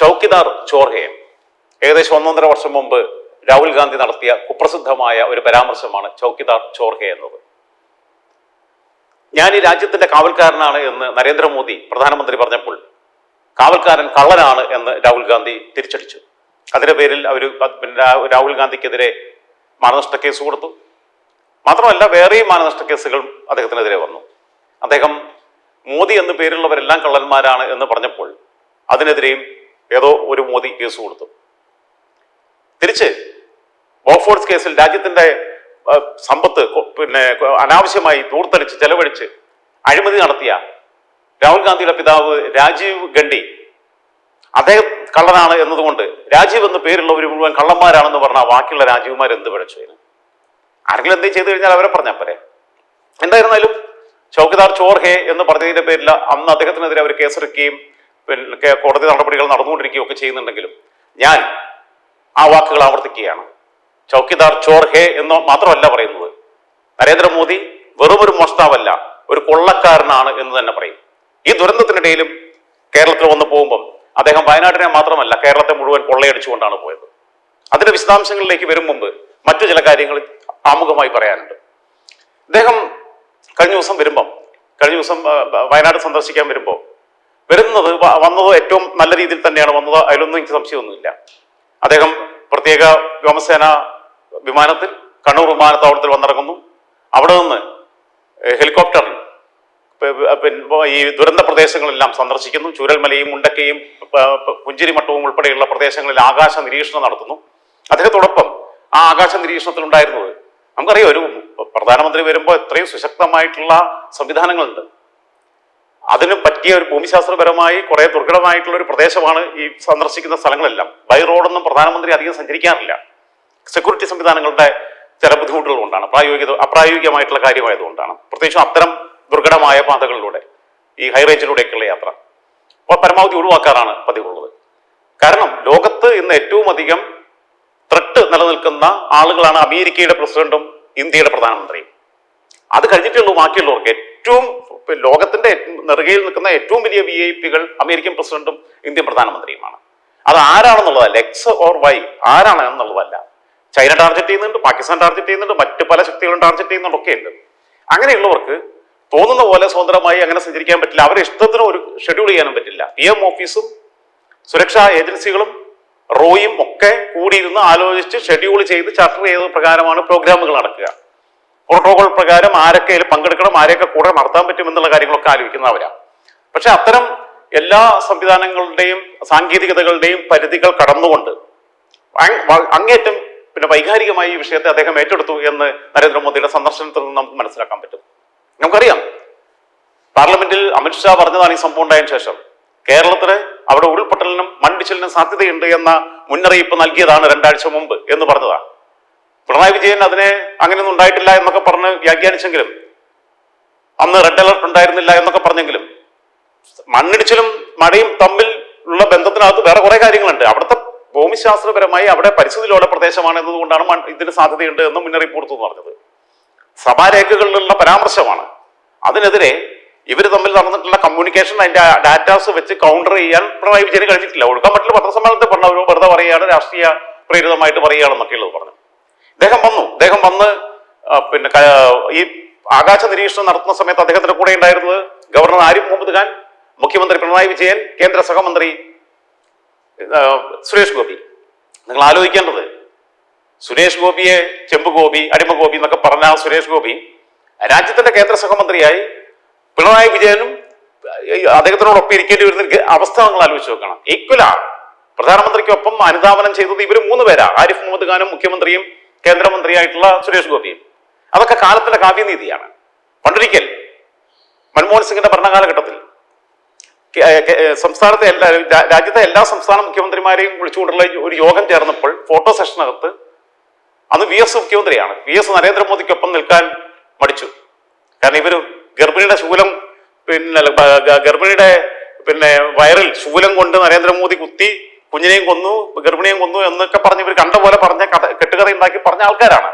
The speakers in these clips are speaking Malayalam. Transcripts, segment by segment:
ചൗക്കിദാർ ചോർഹയെ. ഏകദേശം ഒന്നൊന്നര വർഷം മുമ്പ് രാഹുൽ ഗാന്ധി നടത്തിയ കുപ്രസിദ്ധമായ ഒരു പരാമർശമാണ് ചൗക്കിദാർ ചോർഹെ എന്നത്. ഞാൻ ഈ രാജ്യത്തിന്റെ കാവൽക്കാരനാണ് എന്ന് നരേന്ദ്രമോദി പ്രധാനമന്ത്രി പറഞ്ഞപ്പോൾ കാവൽക്കാരൻ കള്ളനാണ് എന്ന് രാഹുൽ ഗാന്ധി തിരിച്ചടിച്ചു. അതിന്റെ പേരിൽ അവർ രാഹുൽ ഗാന്ധിക്കെതിരെ മാനനഷ്ട കേസ് കൊടുത്തു. മാത്രമല്ല വേറെയും മാനനഷ്ട കേസുകൾ അദ്ദേഹത്തിനെതിരെ വന്നു. അദ്ദേഹം മോദി എന്ന് പേരുള്ളവരെല്ലാം കള്ളന്മാരാണ് എന്ന് പറഞ്ഞപ്പോൾ അതിനെതിരെയും ഏതോ ഒരു മോദി കേസ് കൊടുത്തു. തിരിച്ച് ബോഫോഴ്സ് കേസിൽ രാജ്യത്തിന്റെ സമ്പത്ത് പിന്നെ അനാവശ്യമായി ദൂർത്തടിച്ച് ചെലവഴിച്ച് അഴിമതി നടത്തിയ രാഹുൽ ഗാന്ധിയുടെ പിതാവ് രാജീവ് ഗണ്ഡി. അദ്ദേഹം കള്ളനാണ് എന്നതുകൊണ്ട് രാജീവ് എന്ന പേരുള്ളവർ മുഴുവൻ കള്ളന്മാരാണെന്ന് പറഞ്ഞാൽ ബാക്കിയുള്ള രാജീവ്മാർ എന്ത് പിഴച്ചു അതിന്? ആരെങ്കിലും എന്തേ ചെയ്തു കഴിഞ്ഞാൽ അവരെ പറഞ്ഞാൽ പോരെ. എന്തായിരുന്നാലും ചൗക്കിദാർ ചോർഹെ എന്ന് പറഞ്ഞതിന്റെ പേരിൽ അന്ന് അദ്ദേഹത്തിനെതിരെ അവർ കേസെടുക്കുകയും കോടതി നടപടികൾ നടന്നുകൊണ്ടിരിക്കുകയൊക്കെ ചെയ്യുന്നുണ്ടെങ്കിലും ഞാൻ ആ വാക്കുകൾ ആവർത്തിക്കുകയാണ്. ചൗക്കിദാർ ചോർ ഹേ എന്ന് മാത്രമല്ല പറയുന്നത്. നരേന്ദ്രമോദി വെറും ഒരു മോഷ്ടാവല്ല ഒരു കൊള്ളക്കാരനാണ് എന്ന് തന്നെ പറയും. ഈ ദുരന്തത്തിനിടയിലും കേരളത്തിൽ വന്നു പോകുമ്പം അദ്ദേഹം വയനാട്ടിനെ മാത്രമല്ല കേരളത്തെ മുഴുവൻ കൊള്ളയടിച്ചുകൊണ്ടാണ് പോയത്. അതിന്റെ വിശദാംശങ്ങളിലേക്ക് വരും മുമ്പ് മറ്റു ചില കാര്യങ്ങൾ ആമുഖമായി പറയാനുണ്ട്. അദ്ദേഹം കഴിഞ്ഞ ദിവസം വരുമ്പം കഴിഞ്ഞ ദിവസം വയനാട് സന്ദർശിക്കാൻ വരുമ്പോൾ വരുന്നത് വന്നത് ഏറ്റവും നല്ല രീതിയിൽ തന്നെയാണ് വന്നത്. അതിലൊന്നും എനിക്ക് സംശയമൊന്നുമില്ല. അദ്ദേഹം പ്രത്യേക വ്യോമസേന വിമാനത്തിൽ കണ്ണൂർ വിമാനത്താവളത്തിൽ വന്നിറങ്ങുന്നു. അവിടെ നിന്ന് ഹെലികോപ്റ്ററിൽ ഈ ദുരന്ത പ്രദേശങ്ങളെല്ലാം സന്ദർശിക്കുന്നു. ചൂരൽമലയും മുണ്ടക്കയും പുഞ്ചിരിമട്ടവും ഉൾപ്പെടെയുള്ള പ്രദേശങ്ങളിൽ ആകാശ നിരീക്ഷണം നടത്തുന്നു. അദ്ദേഹത്തോടൊപ്പം ആ ആകാശ നിരീക്ഷണത്തിൽ ഉണ്ടായിരുന്നത് നമുക്കറിയാം ഒരു പ്രധാനമന്ത്രി വരുമ്പോൾ എത്രയും സുശക്തമായിട്ടുള്ള സംവിധാനങ്ങളുണ്ട്. അതിന് പറ്റിയ ഒരു ഭൂമിശാസ്ത്രപരമായി കുറെ ദുർഘടമായിട്ടുള്ള ഒരു പ്രദേശമാണ് ഈ സന്ദർശിക്കുന്ന സ്ഥലങ്ങളെല്ലാം. ബൈ റോഡൊന്നും പ്രധാനമന്ത്രി അധികം സഞ്ചരിക്കാറില്ല. സെക്യൂരിറ്റി സംവിധാനങ്ങളുടെ ചില ബുദ്ധിമുട്ടുകൾ കൊണ്ടാണ് പ്രായോഗിക അപ്രായോഗികമായിട്ടുള്ള കാര്യമായതുകൊണ്ടാണ്. പ്രത്യേകിച്ചും അത്തരം ദുർഘടമായ പാതകളിലൂടെ ഈ ഹൈ റേഞ്ചിലൂടെയൊക്കെയുള്ള യാത്ര. അപ്പോൾ പരമാവധി ഒഴിവാക്കാറാണ് പതിവുള്ളത്. കാരണം ലോകത്ത് ഇന്ന് ഏറ്റവും അധികം ത്രട്ട് നിലനിൽക്കുന്ന ആളുകളാണ് അമേരിക്കയുടെ പ്രസിഡന്റും ഇന്ത്യയുടെ പ്രധാനമന്ത്രിയും. അത് കഴിഞ്ഞിട്ടുള്ളൂ ബാക്കിയുള്ളവർക്ക് ഏറ്റവും ലോകത്തിന്റെ നെറുകയിൽ നിൽക്കുന്ന ഏറ്റവും വലിയ വി ഐ പികൾ അമേരിക്കൻ പ്രസിഡന്റും ഇന്ത്യൻ പ്രധാനമന്ത്രിയുമാണ്. അത് ആരാണെന്നുള്ളതല്ല എക്സ് ഓർ വൈ ആരാണ് എന്നുള്ളതല്ല ചൈന ടാർഗറ്റ് ചെയ്യുന്നുണ്ട് പാകിസ്ഥാൻ ടാർഗറ്റ് ചെയ്യുന്നുണ്ട് മറ്റു പല ശക്തികളും ടാർഗറ്റ് ചെയ്യുന്നുണ്ടൊക്കെ ഉണ്ട്. അങ്ങനെയുള്ളവർക്ക് തോന്നുന്ന പോലെ സ്വതന്ത്രമായി അങ്ങനെ സഞ്ചരിക്കാൻ പറ്റില്ല. അവരെ ഇഷ്ടത്തിന് ഒരു ഷെഡ്യൂൾ ചെയ്യാനും പറ്റില്ല. പി എം ഓഫീസും സുരക്ഷാ ഏജൻസികളും റോയും ഒക്കെ കൂടിയിരുന്ന് ആലോചിച്ച് ഷെഡ്യൂൾ ചെയ്ത് ചർച്ച ചെയ്ത പ്രകാരമാണ് പ്രോഗ്രാമുകൾ നടക്കുക. പ്രോട്ടോകോൾ പ്രകാരം ആരൊക്കെ ഇതിൽ പങ്കെടുക്കണം ആരെയൊക്കെ കൂടെ നടത്താൻ പറ്റും എന്നുള്ള കാര്യങ്ങളൊക്കെ ആലോചിക്കുന്നവരാ. പക്ഷെ അത്തരം എല്ലാ സംവിധാനങ്ങളുടെയും സാങ്കേതികതകളുടെയും പരിധികൾ കടന്നുകൊണ്ട് അങ്ങേറ്റം പിന്നെ വൈകാരികമായി ഈ വിഷയത്തെ അദ്ദേഹം ഏറ്റെടുത്തു എന്ന് നരേന്ദ്രമോദിയുടെ സന്ദർശനത്തിൽ നിന്ന് നമുക്ക് മനസ്സിലാക്കാൻ പറ്റും. നമുക്കറിയാം. പാർലമെന്റിൽ അമിത്ഷാ പറഞ്ഞതാണ് ഈ സംഭവം ഉണ്ടായതിനു ശേഷം. കേരളത്തിന് അവിടെ ഉരുൾപൊട്ടലിനും മണ്ണിടിച്ചിലിനും സാധ്യതയുണ്ട് എന്ന മുന്നറിയിപ്പ് നൽകിയതാണ് രണ്ടാഴ്ച മുമ്പ് എന്ന് പറഞ്ഞതാണ്. പിണറായി വിജയൻ അതിനെ അങ്ങനെയൊന്നും ഉണ്ടായിട്ടില്ല എന്നൊക്കെ പറഞ്ഞ് വ്യാഖ്യാനിച്ചെങ്കിലും അന്ന് റെഡ് അലർട്ട് ഉണ്ടായിരുന്നില്ല എന്നൊക്കെ പറഞ്ഞെങ്കിലും മണ്ണിടിച്ചിലും മഴയും തമ്മിൽ ഉള്ള ബന്ധത്തിനകത്ത് വേറെ കുറെ കാര്യങ്ങളുണ്ട്. അവിടുത്തെ ഭൂമിശാസ്ത്രപരമായി അവിടെ പരിസ്ഥിതിയിലുള്ള പ്രദേശമാണ് എന്നതുകൊണ്ടാണ് ഇതിന് സാധ്യതയുണ്ട് എന്ന് മുന്നറിയിപ്പ് കൊടുത്തു എന്ന് പറഞ്ഞത്. സഭാരേഖകളിലുള്ള പരാമർശമാണ്. അതിനെതിരെ ഇവർ തമ്മിൽ നടന്നിട്ടുള്ള കമ്മ്യൂണിക്കേഷൻ അതിന്റെ ഡാറ്റാസ് വെച്ച് കൗണ്ടർ ചെയ്യാൻ പിണറായി വിജയന് കഴിഞ്ഞിട്ടില്ല. ഒഴുക്കാൻ പറ്റില്ല പത്രസമ്മേളനത്തിൽ പറഞ്ഞു അവർ വെറുതെ പറയുകയാണ് രാഷ്ട്രീയ പ്രേരിതമായിട്ട് പറയുകയാണെന്നൊക്കെയുള്ളത് പറഞ്ഞു. ഇദ്ദേഹം വന്നു. അദ്ദേഹം വന്ന് പിന്നെ ഈ ആകാശ നിരീക്ഷണം നടത്തുന്ന സമയത്ത് അദ്ദേഹത്തിന്റെ കൂടെ ഉണ്ടായിരുന്നത് ഗവർണർ ആരിഫ് മുഹമ്മദ് ഖാൻ മുഖ്യമന്ത്രി പിണറായി വിജയൻ കേന്ദ്ര സഹമന്ത്രി സുരേഷ് ഗോപി. നിങ്ങൾ ആലോചിക്കേണ്ടത് സുരേഷ് ഗോപിയെ ചെമ്പ് ഗോപി അടിമ ഗോപി എന്നൊക്കെ പറഞ്ഞ സുരേഷ് ഗോപി രാജ്യത്തിന്റെ കേന്ദ്ര സഹമന്ത്രിയായി പിണറായി വിജയനും അദ്ദേഹത്തിനോടൊപ്പം ഇരിക്കേണ്ടി വരുന്ന അവസ്ഥ നിങ്ങൾ ആലോചിച്ച് നോക്കണം. ഈക്വലാണ് പ്രധാനമന്ത്രിക്കൊപ്പം അനുധാവനം ചെയ്തത് ഇവർ മൂന്ന് പേരാ. ആരിഫ് മുഹമ്മദ് ഖാനും മുഖ്യമന്ത്രിയും കേന്ദ്രമന്ത്രിയായിട്ടുള്ള സുരേഷ് ഗോപിയും. അതൊക്കെ കാലത്തിന്റെ കാവ്യനീതിയാണ്. പണ്ടൊരിക്കൽ മൻമോഹൻ സിംഗിന്റെ ഭരണകാലഘട്ടത്തിൽ സംസ്ഥാനത്തെ എല്ലാ രാജ്യത്തെ എല്ലാ സംസ്ഥാന മുഖ്യമന്ത്രിമാരെയും വിളിച്ചുകൊണ്ടുള്ള ഒരു യോഗം ചേർന്നപ്പോൾ ഫോട്ടോ സെഷനകത്ത് അന്ന് വി എസ് മുഖ്യമന്ത്രിയാണ്. വി എസ് നരേന്ദ്രമോദിക്കൊപ്പം നിൽക്കാൻ മടിച്ചു. കാരണം ഇവർ ഗർഭിണിയുടെ ശൂലം പിന്നെ ഗർഭിണിയുടെ പിന്നെ വയറിൽ ശൂലം കൊണ്ട് നരേന്ദ്രമോദി കുത്തി കുഞ്ഞിനെയും കൊന്നു ഗർഭിണിയെയും കൊന്നു എന്നൊക്കെ പറഞ്ഞ് ഇവർ കണ്ട പോലെ പറഞ്ഞ കഥ കെട്ടുകഥ ഉണ്ടാക്കി പറഞ്ഞ ആൾക്കാരാണ്.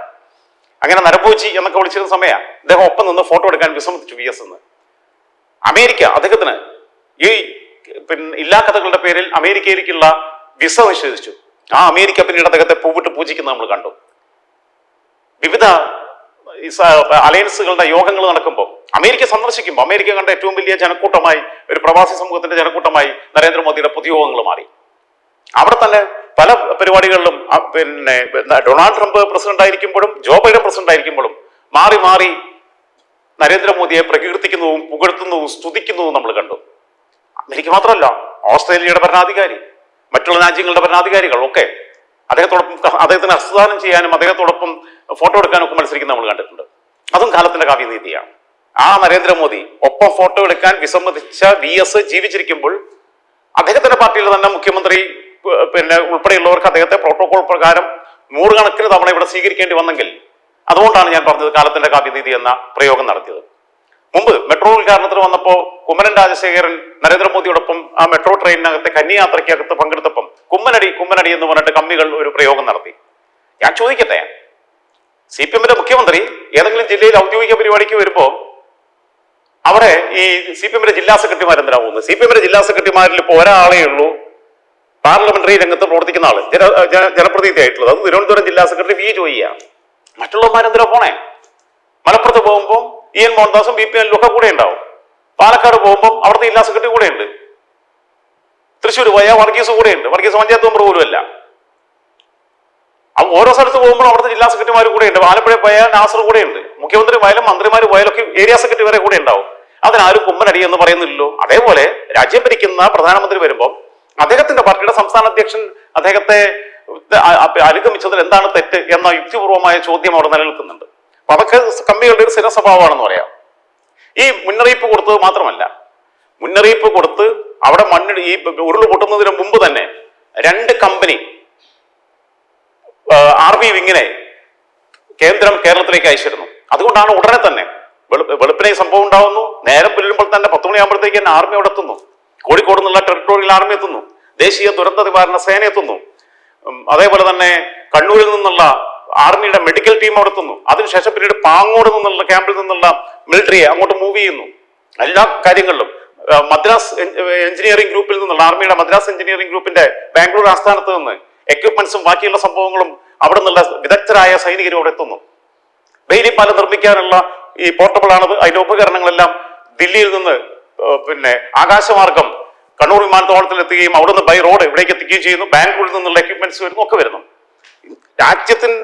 അങ്ങനെ നരഭോജി എന്നൊക്കെ വിളിച്ചിരുന്ന സമയം അദ്ദേഹം ഒപ്പം നിന്ന് ഫോട്ടോ എടുക്കാൻ വിസമ്മതിച്ചു വി എസ് എന്ന്. അമേരിക്ക അദ്ദേഹത്തിന് ഈ പിന്നെ ഇല്ലാ കഥകളുടെ പേരിൽ അമേരിക്കയിലേക്കുള്ള വിസ നിഷേധിച്ചു. ആ അമേരിക്ക പിന്നീട് അദ്ദേഹത്തെ പൂവിട്ട് പൂജിക്കുന്നത് നമ്മൾ കണ്ടു. വിവിധ അലയൻസുകളുടെ യോഗങ്ങൾ നടക്കുമ്പോൾ അമേരിക്ക സന്ദർശിക്കുമ്പോൾ അമേരിക്ക കണ്ട ഏറ്റവും വലിയ ജനക്കൂട്ടമായി ഒരു പ്രവാസി സമൂഹത്തിന്റെ ജനക്കൂട്ടമായി നരേന്ദ്രമോദിയുടെ പൊതുയോഗങ്ങൾ മാറി. അവിടെ തന്നെ പല പരിപാടികളിലും പിന്നെ ഡൊണാൾഡ് ട്രംപ് പ്രസിഡന്റ് ആയിരിക്കുമ്പോഴും ജോ ബൈഡൻ പ്രസിഡന്റ് ആയിരിക്കുമ്പോഴും മാറി മാറി നരേന്ദ്രമോദിയെ പ്രകീർത്തിക്കുന്നതും പുകഴ്ത്തുന്നതും സ്തുതിക്കുന്നതും നമ്മൾ കണ്ടു. അമേരിക്ക മാത്രമല്ല ഓസ്ട്രേലിയയുടെ ഭരണാധികാരി മറ്റുള്ള രാജ്യങ്ങളുടെ ഭരണാധികാരികൾ ഒക്കെ അദ്ദേഹത്തോടൊപ്പം അദ്ദേഹത്തിന് ഹസ്തദാനം ചെയ്യാനും അദ്ദേഹത്തോടൊപ്പം ഫോട്ടോ എടുക്കാനും ഒക്കെ മത്സരിക്കുന്ന നമ്മൾ കണ്ടിട്ടുണ്ട്. അതും കാലത്തിന്റെ കാവ്യനീതിയാണ്. ആ നരേന്ദ്രമോദി ഒപ്പം ഫോട്ടോ എടുക്കാൻ വിസമ്മതിച്ച വി എസ് ജീവിച്ചിരിക്കുമ്പോൾ അദ്ദേഹത്തിന്റെ പാർട്ടിയിൽ തന്നെ മുഖ്യമന്ത്രി പിന്നെ ഉൾപ്പെടെയുള്ളവർക്ക് അദ്ദേഹത്തെ പ്രോട്ടോകോൾ പ്രകാരം നൂറുകണക്കിന് തവണ ഇവിടെ സ്വീകരിക്കേണ്ടി വന്നെങ്കിൽ അതുകൊണ്ടാണ് ഞാൻ പറഞ്ഞത് കാലത്തിന്റെ കാവ്യനീതി എന്ന പ്രയോഗം നടത്തിയത്. മുമ്പ് മെട്രോ ഉദ്ഘാടനത്തിന് വന്നപ്പോൾ കുമ്മനൻ രാജശേഖരൻ നരേന്ദ്രമോദിയോടൊപ്പം ആ മെട്രോ ട്രെയിനിനകത്തെ കന്യായാത്രയ്ക്കകത്ത് പങ്കെടുത്തപ്പം കുമ്മനടി കുമ്മനടി എന്ന് പറഞ്ഞിട്ട് കമ്മികൾ ഒരു പ്രയോഗം നടത്തി. ഞാൻ ചോദിക്കട്ടെ സി പി എമ്മിന്റെ മുഖ്യമന്ത്രി ഏതെങ്കിലും ജില്ലയിൽ ഔദ്യോഗിക പരിപാടിക്ക് വരുമ്പോൾ അവിടെ ഈ സി പി എമ്മിന്റെ ജില്ലാ സെക്രട്ടറിമാർ എന്തിനാ പോകുന്നത്? സി പി എമ്മിന്റെ ജില്ലാ സെക്രട്ടറിമാരിൽ ഇപ്പോൾ ഒരാളേ ഉള്ളൂ പാർലമെന്ററി രംഗത്ത് പ്രവർത്തിക്കുന്ന ആൾ. ജന ജന- ജനപ്രതിനിധി ആയിട്ടുള്ളത് അത് തിരുവനന്തപുരം ജില്ലാ സെക്രട്ടറി വി ജോയിയാണ് മറ്റുള്ളവന്മാരെന്തിനാ പോണേ? മലപ്പുറത്ത് പോകുമ്പോൾ ഇ എൻ മോഹൻദാസും ബി പി എല്ലും ഒക്കെ കൂടെ ഉണ്ടാവും. പാലക്കാട് പോകുമ്പോൾ അവിടുത്തെ ജില്ലാ സെക്രട്ടറി കൂടെ ഉണ്ട്. തൃശ്ശൂർ പോയാൽ വർഗീസ് കൂടെ ഉണ്ട്. വർഗീസ് പഞ്ചായത്ത് മെമ്പർ പോലും അല്ല. ഓരോ സ്ഥലത്ത് പോകുമ്പോൾ അവിടുത്തെ ജില്ലാ സെക്രട്ടറിമാർ കൂടെ ഉണ്ട്. ആലപ്പുഴ പോയാൽ നാസർ കൂടെ ഉണ്ട്. മുഖ്യമന്ത്രി പോയാലും മന്ത്രിമാർ പോയാലും ഒക്കെ ഏരിയ സെക്രട്ടറി വരെ കൂടെ ഉണ്ടാവും. അതിനാരും കുമ്മനടി എന്ന് പറയുന്നില്ലല്ലോ. അതേപോലെ രാജ്യം ഭരിക്കുന്ന പ്രധാനമന്ത്രി വരുമ്പോൾ അദ്ദേഹത്തിന്റെ പാർട്ടിയുടെ സംസ്ഥാന അധ്യക്ഷൻ അദ്ദേഹത്തെ അനുഗമിച്ചതിൽ എന്താണ് തെറ്റ് എന്ന യുക്തിപൂർവമായ ചോദ്യം അവിടെ നിലനിൽക്കുന്നുണ്ട്. അപ്പൊ അതൊക്കെ കമ്മികളുടെ ഒരു സ്ഥിര സ്വഭാവമാണെന്ന് പറയാം. ഈ മുന്നറിയിപ്പ് കൊടുത്തത് മാത്രമല്ല മുന്നറിയിപ്പ് കൊടുത്ത് അവിടെ മണ്ണി ഈ ഉരുൾ പൊട്ടുന്നതിന് മുമ്പ് തന്നെ രണ്ട് കമ്പനി ആർ ബി വിങ്ങിനെ കേന്ദ്രം കേരളത്തിലേക്ക് അയച്ചിരുന്നു. അതുകൊണ്ടാണ് ഉടനെ തന്നെ വെളു- വെളുപ്പിനെ സംഭവം ഉണ്ടാവുന്നു. നേരം പുലരുമ്പോൾ തന്നെ പത്ത് മണിയാകുമ്പോഴത്തേക്ക് തന്നെ ആർമി അവിടെ എത്തുന്നു. കോഴിക്കോട് നിന്നുള്ള ടെറിട്ടോറിയൽ ആർമി എത്തുന്നു. ദേശീയ ദുരന്ത നിവാരണ സേന എത്തുന്നു. അതേപോലെ തന്നെ കണ്ണൂരിൽ നിന്നുള്ള ആർമിയുടെ മെഡിക്കൽ ടീം അവിടെ എത്തുന്നു. അതിനുശേഷം പിന്നീട് പാങ്ങോട് നിന്നുള്ള ക്യാമ്പിൽ നിന്നുള്ള മിലിറ്ററിയെ അങ്ങോട്ട് മൂവ് ചെയ്യുന്നു. എല്ലാ കാര്യങ്ങളിലും മദ്രാസ് എഞ്ചിനീയറിംഗ് ഗ്രൂപ്പിൽ നിന്നുള്ള ആർമിയുടെ മദ്രാസ് എഞ്ചിനീയറിംഗ് ഗ്രൂപ്പിന്റെ ബാംഗ്ലൂർ ആസ്ഥാനത്ത് നിന്ന് എക്യുപ്മെന്റ്സും ബാക്കിയുള്ള സംഭവങ്ങളും അവിടെ നിന്നുള്ള വിദഗ്ധരായ സൈനികരും അവിടെ എത്തുന്നു. ബെയിലി പാലം നിർമ്മിക്കാനുള്ള ഈ പോർട്ടബിൾ ആണത് അതിന്റെ ഉപകരണങ്ങളെല്ലാം ദില്ലിയിൽ നിന്ന് പിന്നെ ആകാശമാർഗം കണ്ണൂർ വിമാനത്താവളത്തിൽ എത്തുകയും അവിടെ നിന്ന് ബൈ റോഡ് ഇവിടേക്ക് എത്തിക്കുകയും ചെയ്യുന്നു. ബാംഗ്ലൂരിൽ നിന്നുള്ള എക്യുപ്മെന്റ്സ് വരുന്നു ഒക്കെ വരുന്നു. രാജ്യത്തിന്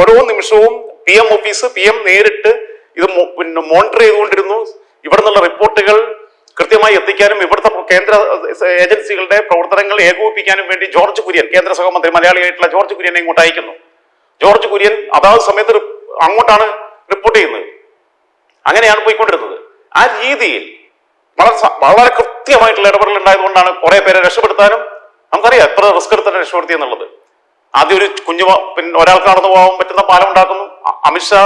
ഓരോ നിമിഷവും P M office P M നേരിട്ട് ഇത് പിന്നെ മോണിറ്റർ ചെയ്തുകൊണ്ടിരുന്നു. ഇവിടെ നിന്നുള്ള റിപ്പോർട്ടുകൾ കൃത്യമായി എത്തിക്കാനും ഇവിടുത്തെ കേന്ദ്ര ഏജൻസികളുടെ പ്രവർത്തനങ്ങൾ ഏകോപിപ്പിക്കാനും വേണ്ടി ജോർജ് കുര്യൻ കേന്ദ്ര സഹമന്ത്രി മലയാളിയായിട്ടുള്ള ജോർജ് കുര്യനെ ഇങ്ങോട്ട് അയക്കുന്നു. ജോർജ് കുര്യൻ അതാത് സമയത്ത് അങ്ങോട്ടാണ് റിപ്പോർട്ട് ചെയ്യുന്നത്. അങ്ങനെയാണ് പോയിക്കൊണ്ടിരുന്നത്. ആ രീതിയിൽ വളരെ വളരെ കൃത്യമായിട്ടുള്ള ഇടപെടൽ ഉണ്ടായതുകൊണ്ടാണ് കുറെ പേരെ രക്ഷപ്പെടുത്താനും നമുക്കറിയാം എത്ര റിസ്ക് എടുത്തിട്ട് രക്ഷപ്പെടുത്തി എന്നുള്ളത്. ആദ്യം ഒരു കുഞ്ഞു പിന്നെ ഒരാൾക്ക് നടന്നു പോകാൻ പറ്റുന്ന പാലം ഉണ്ടാക്കുന്നു അമിത്ഷാ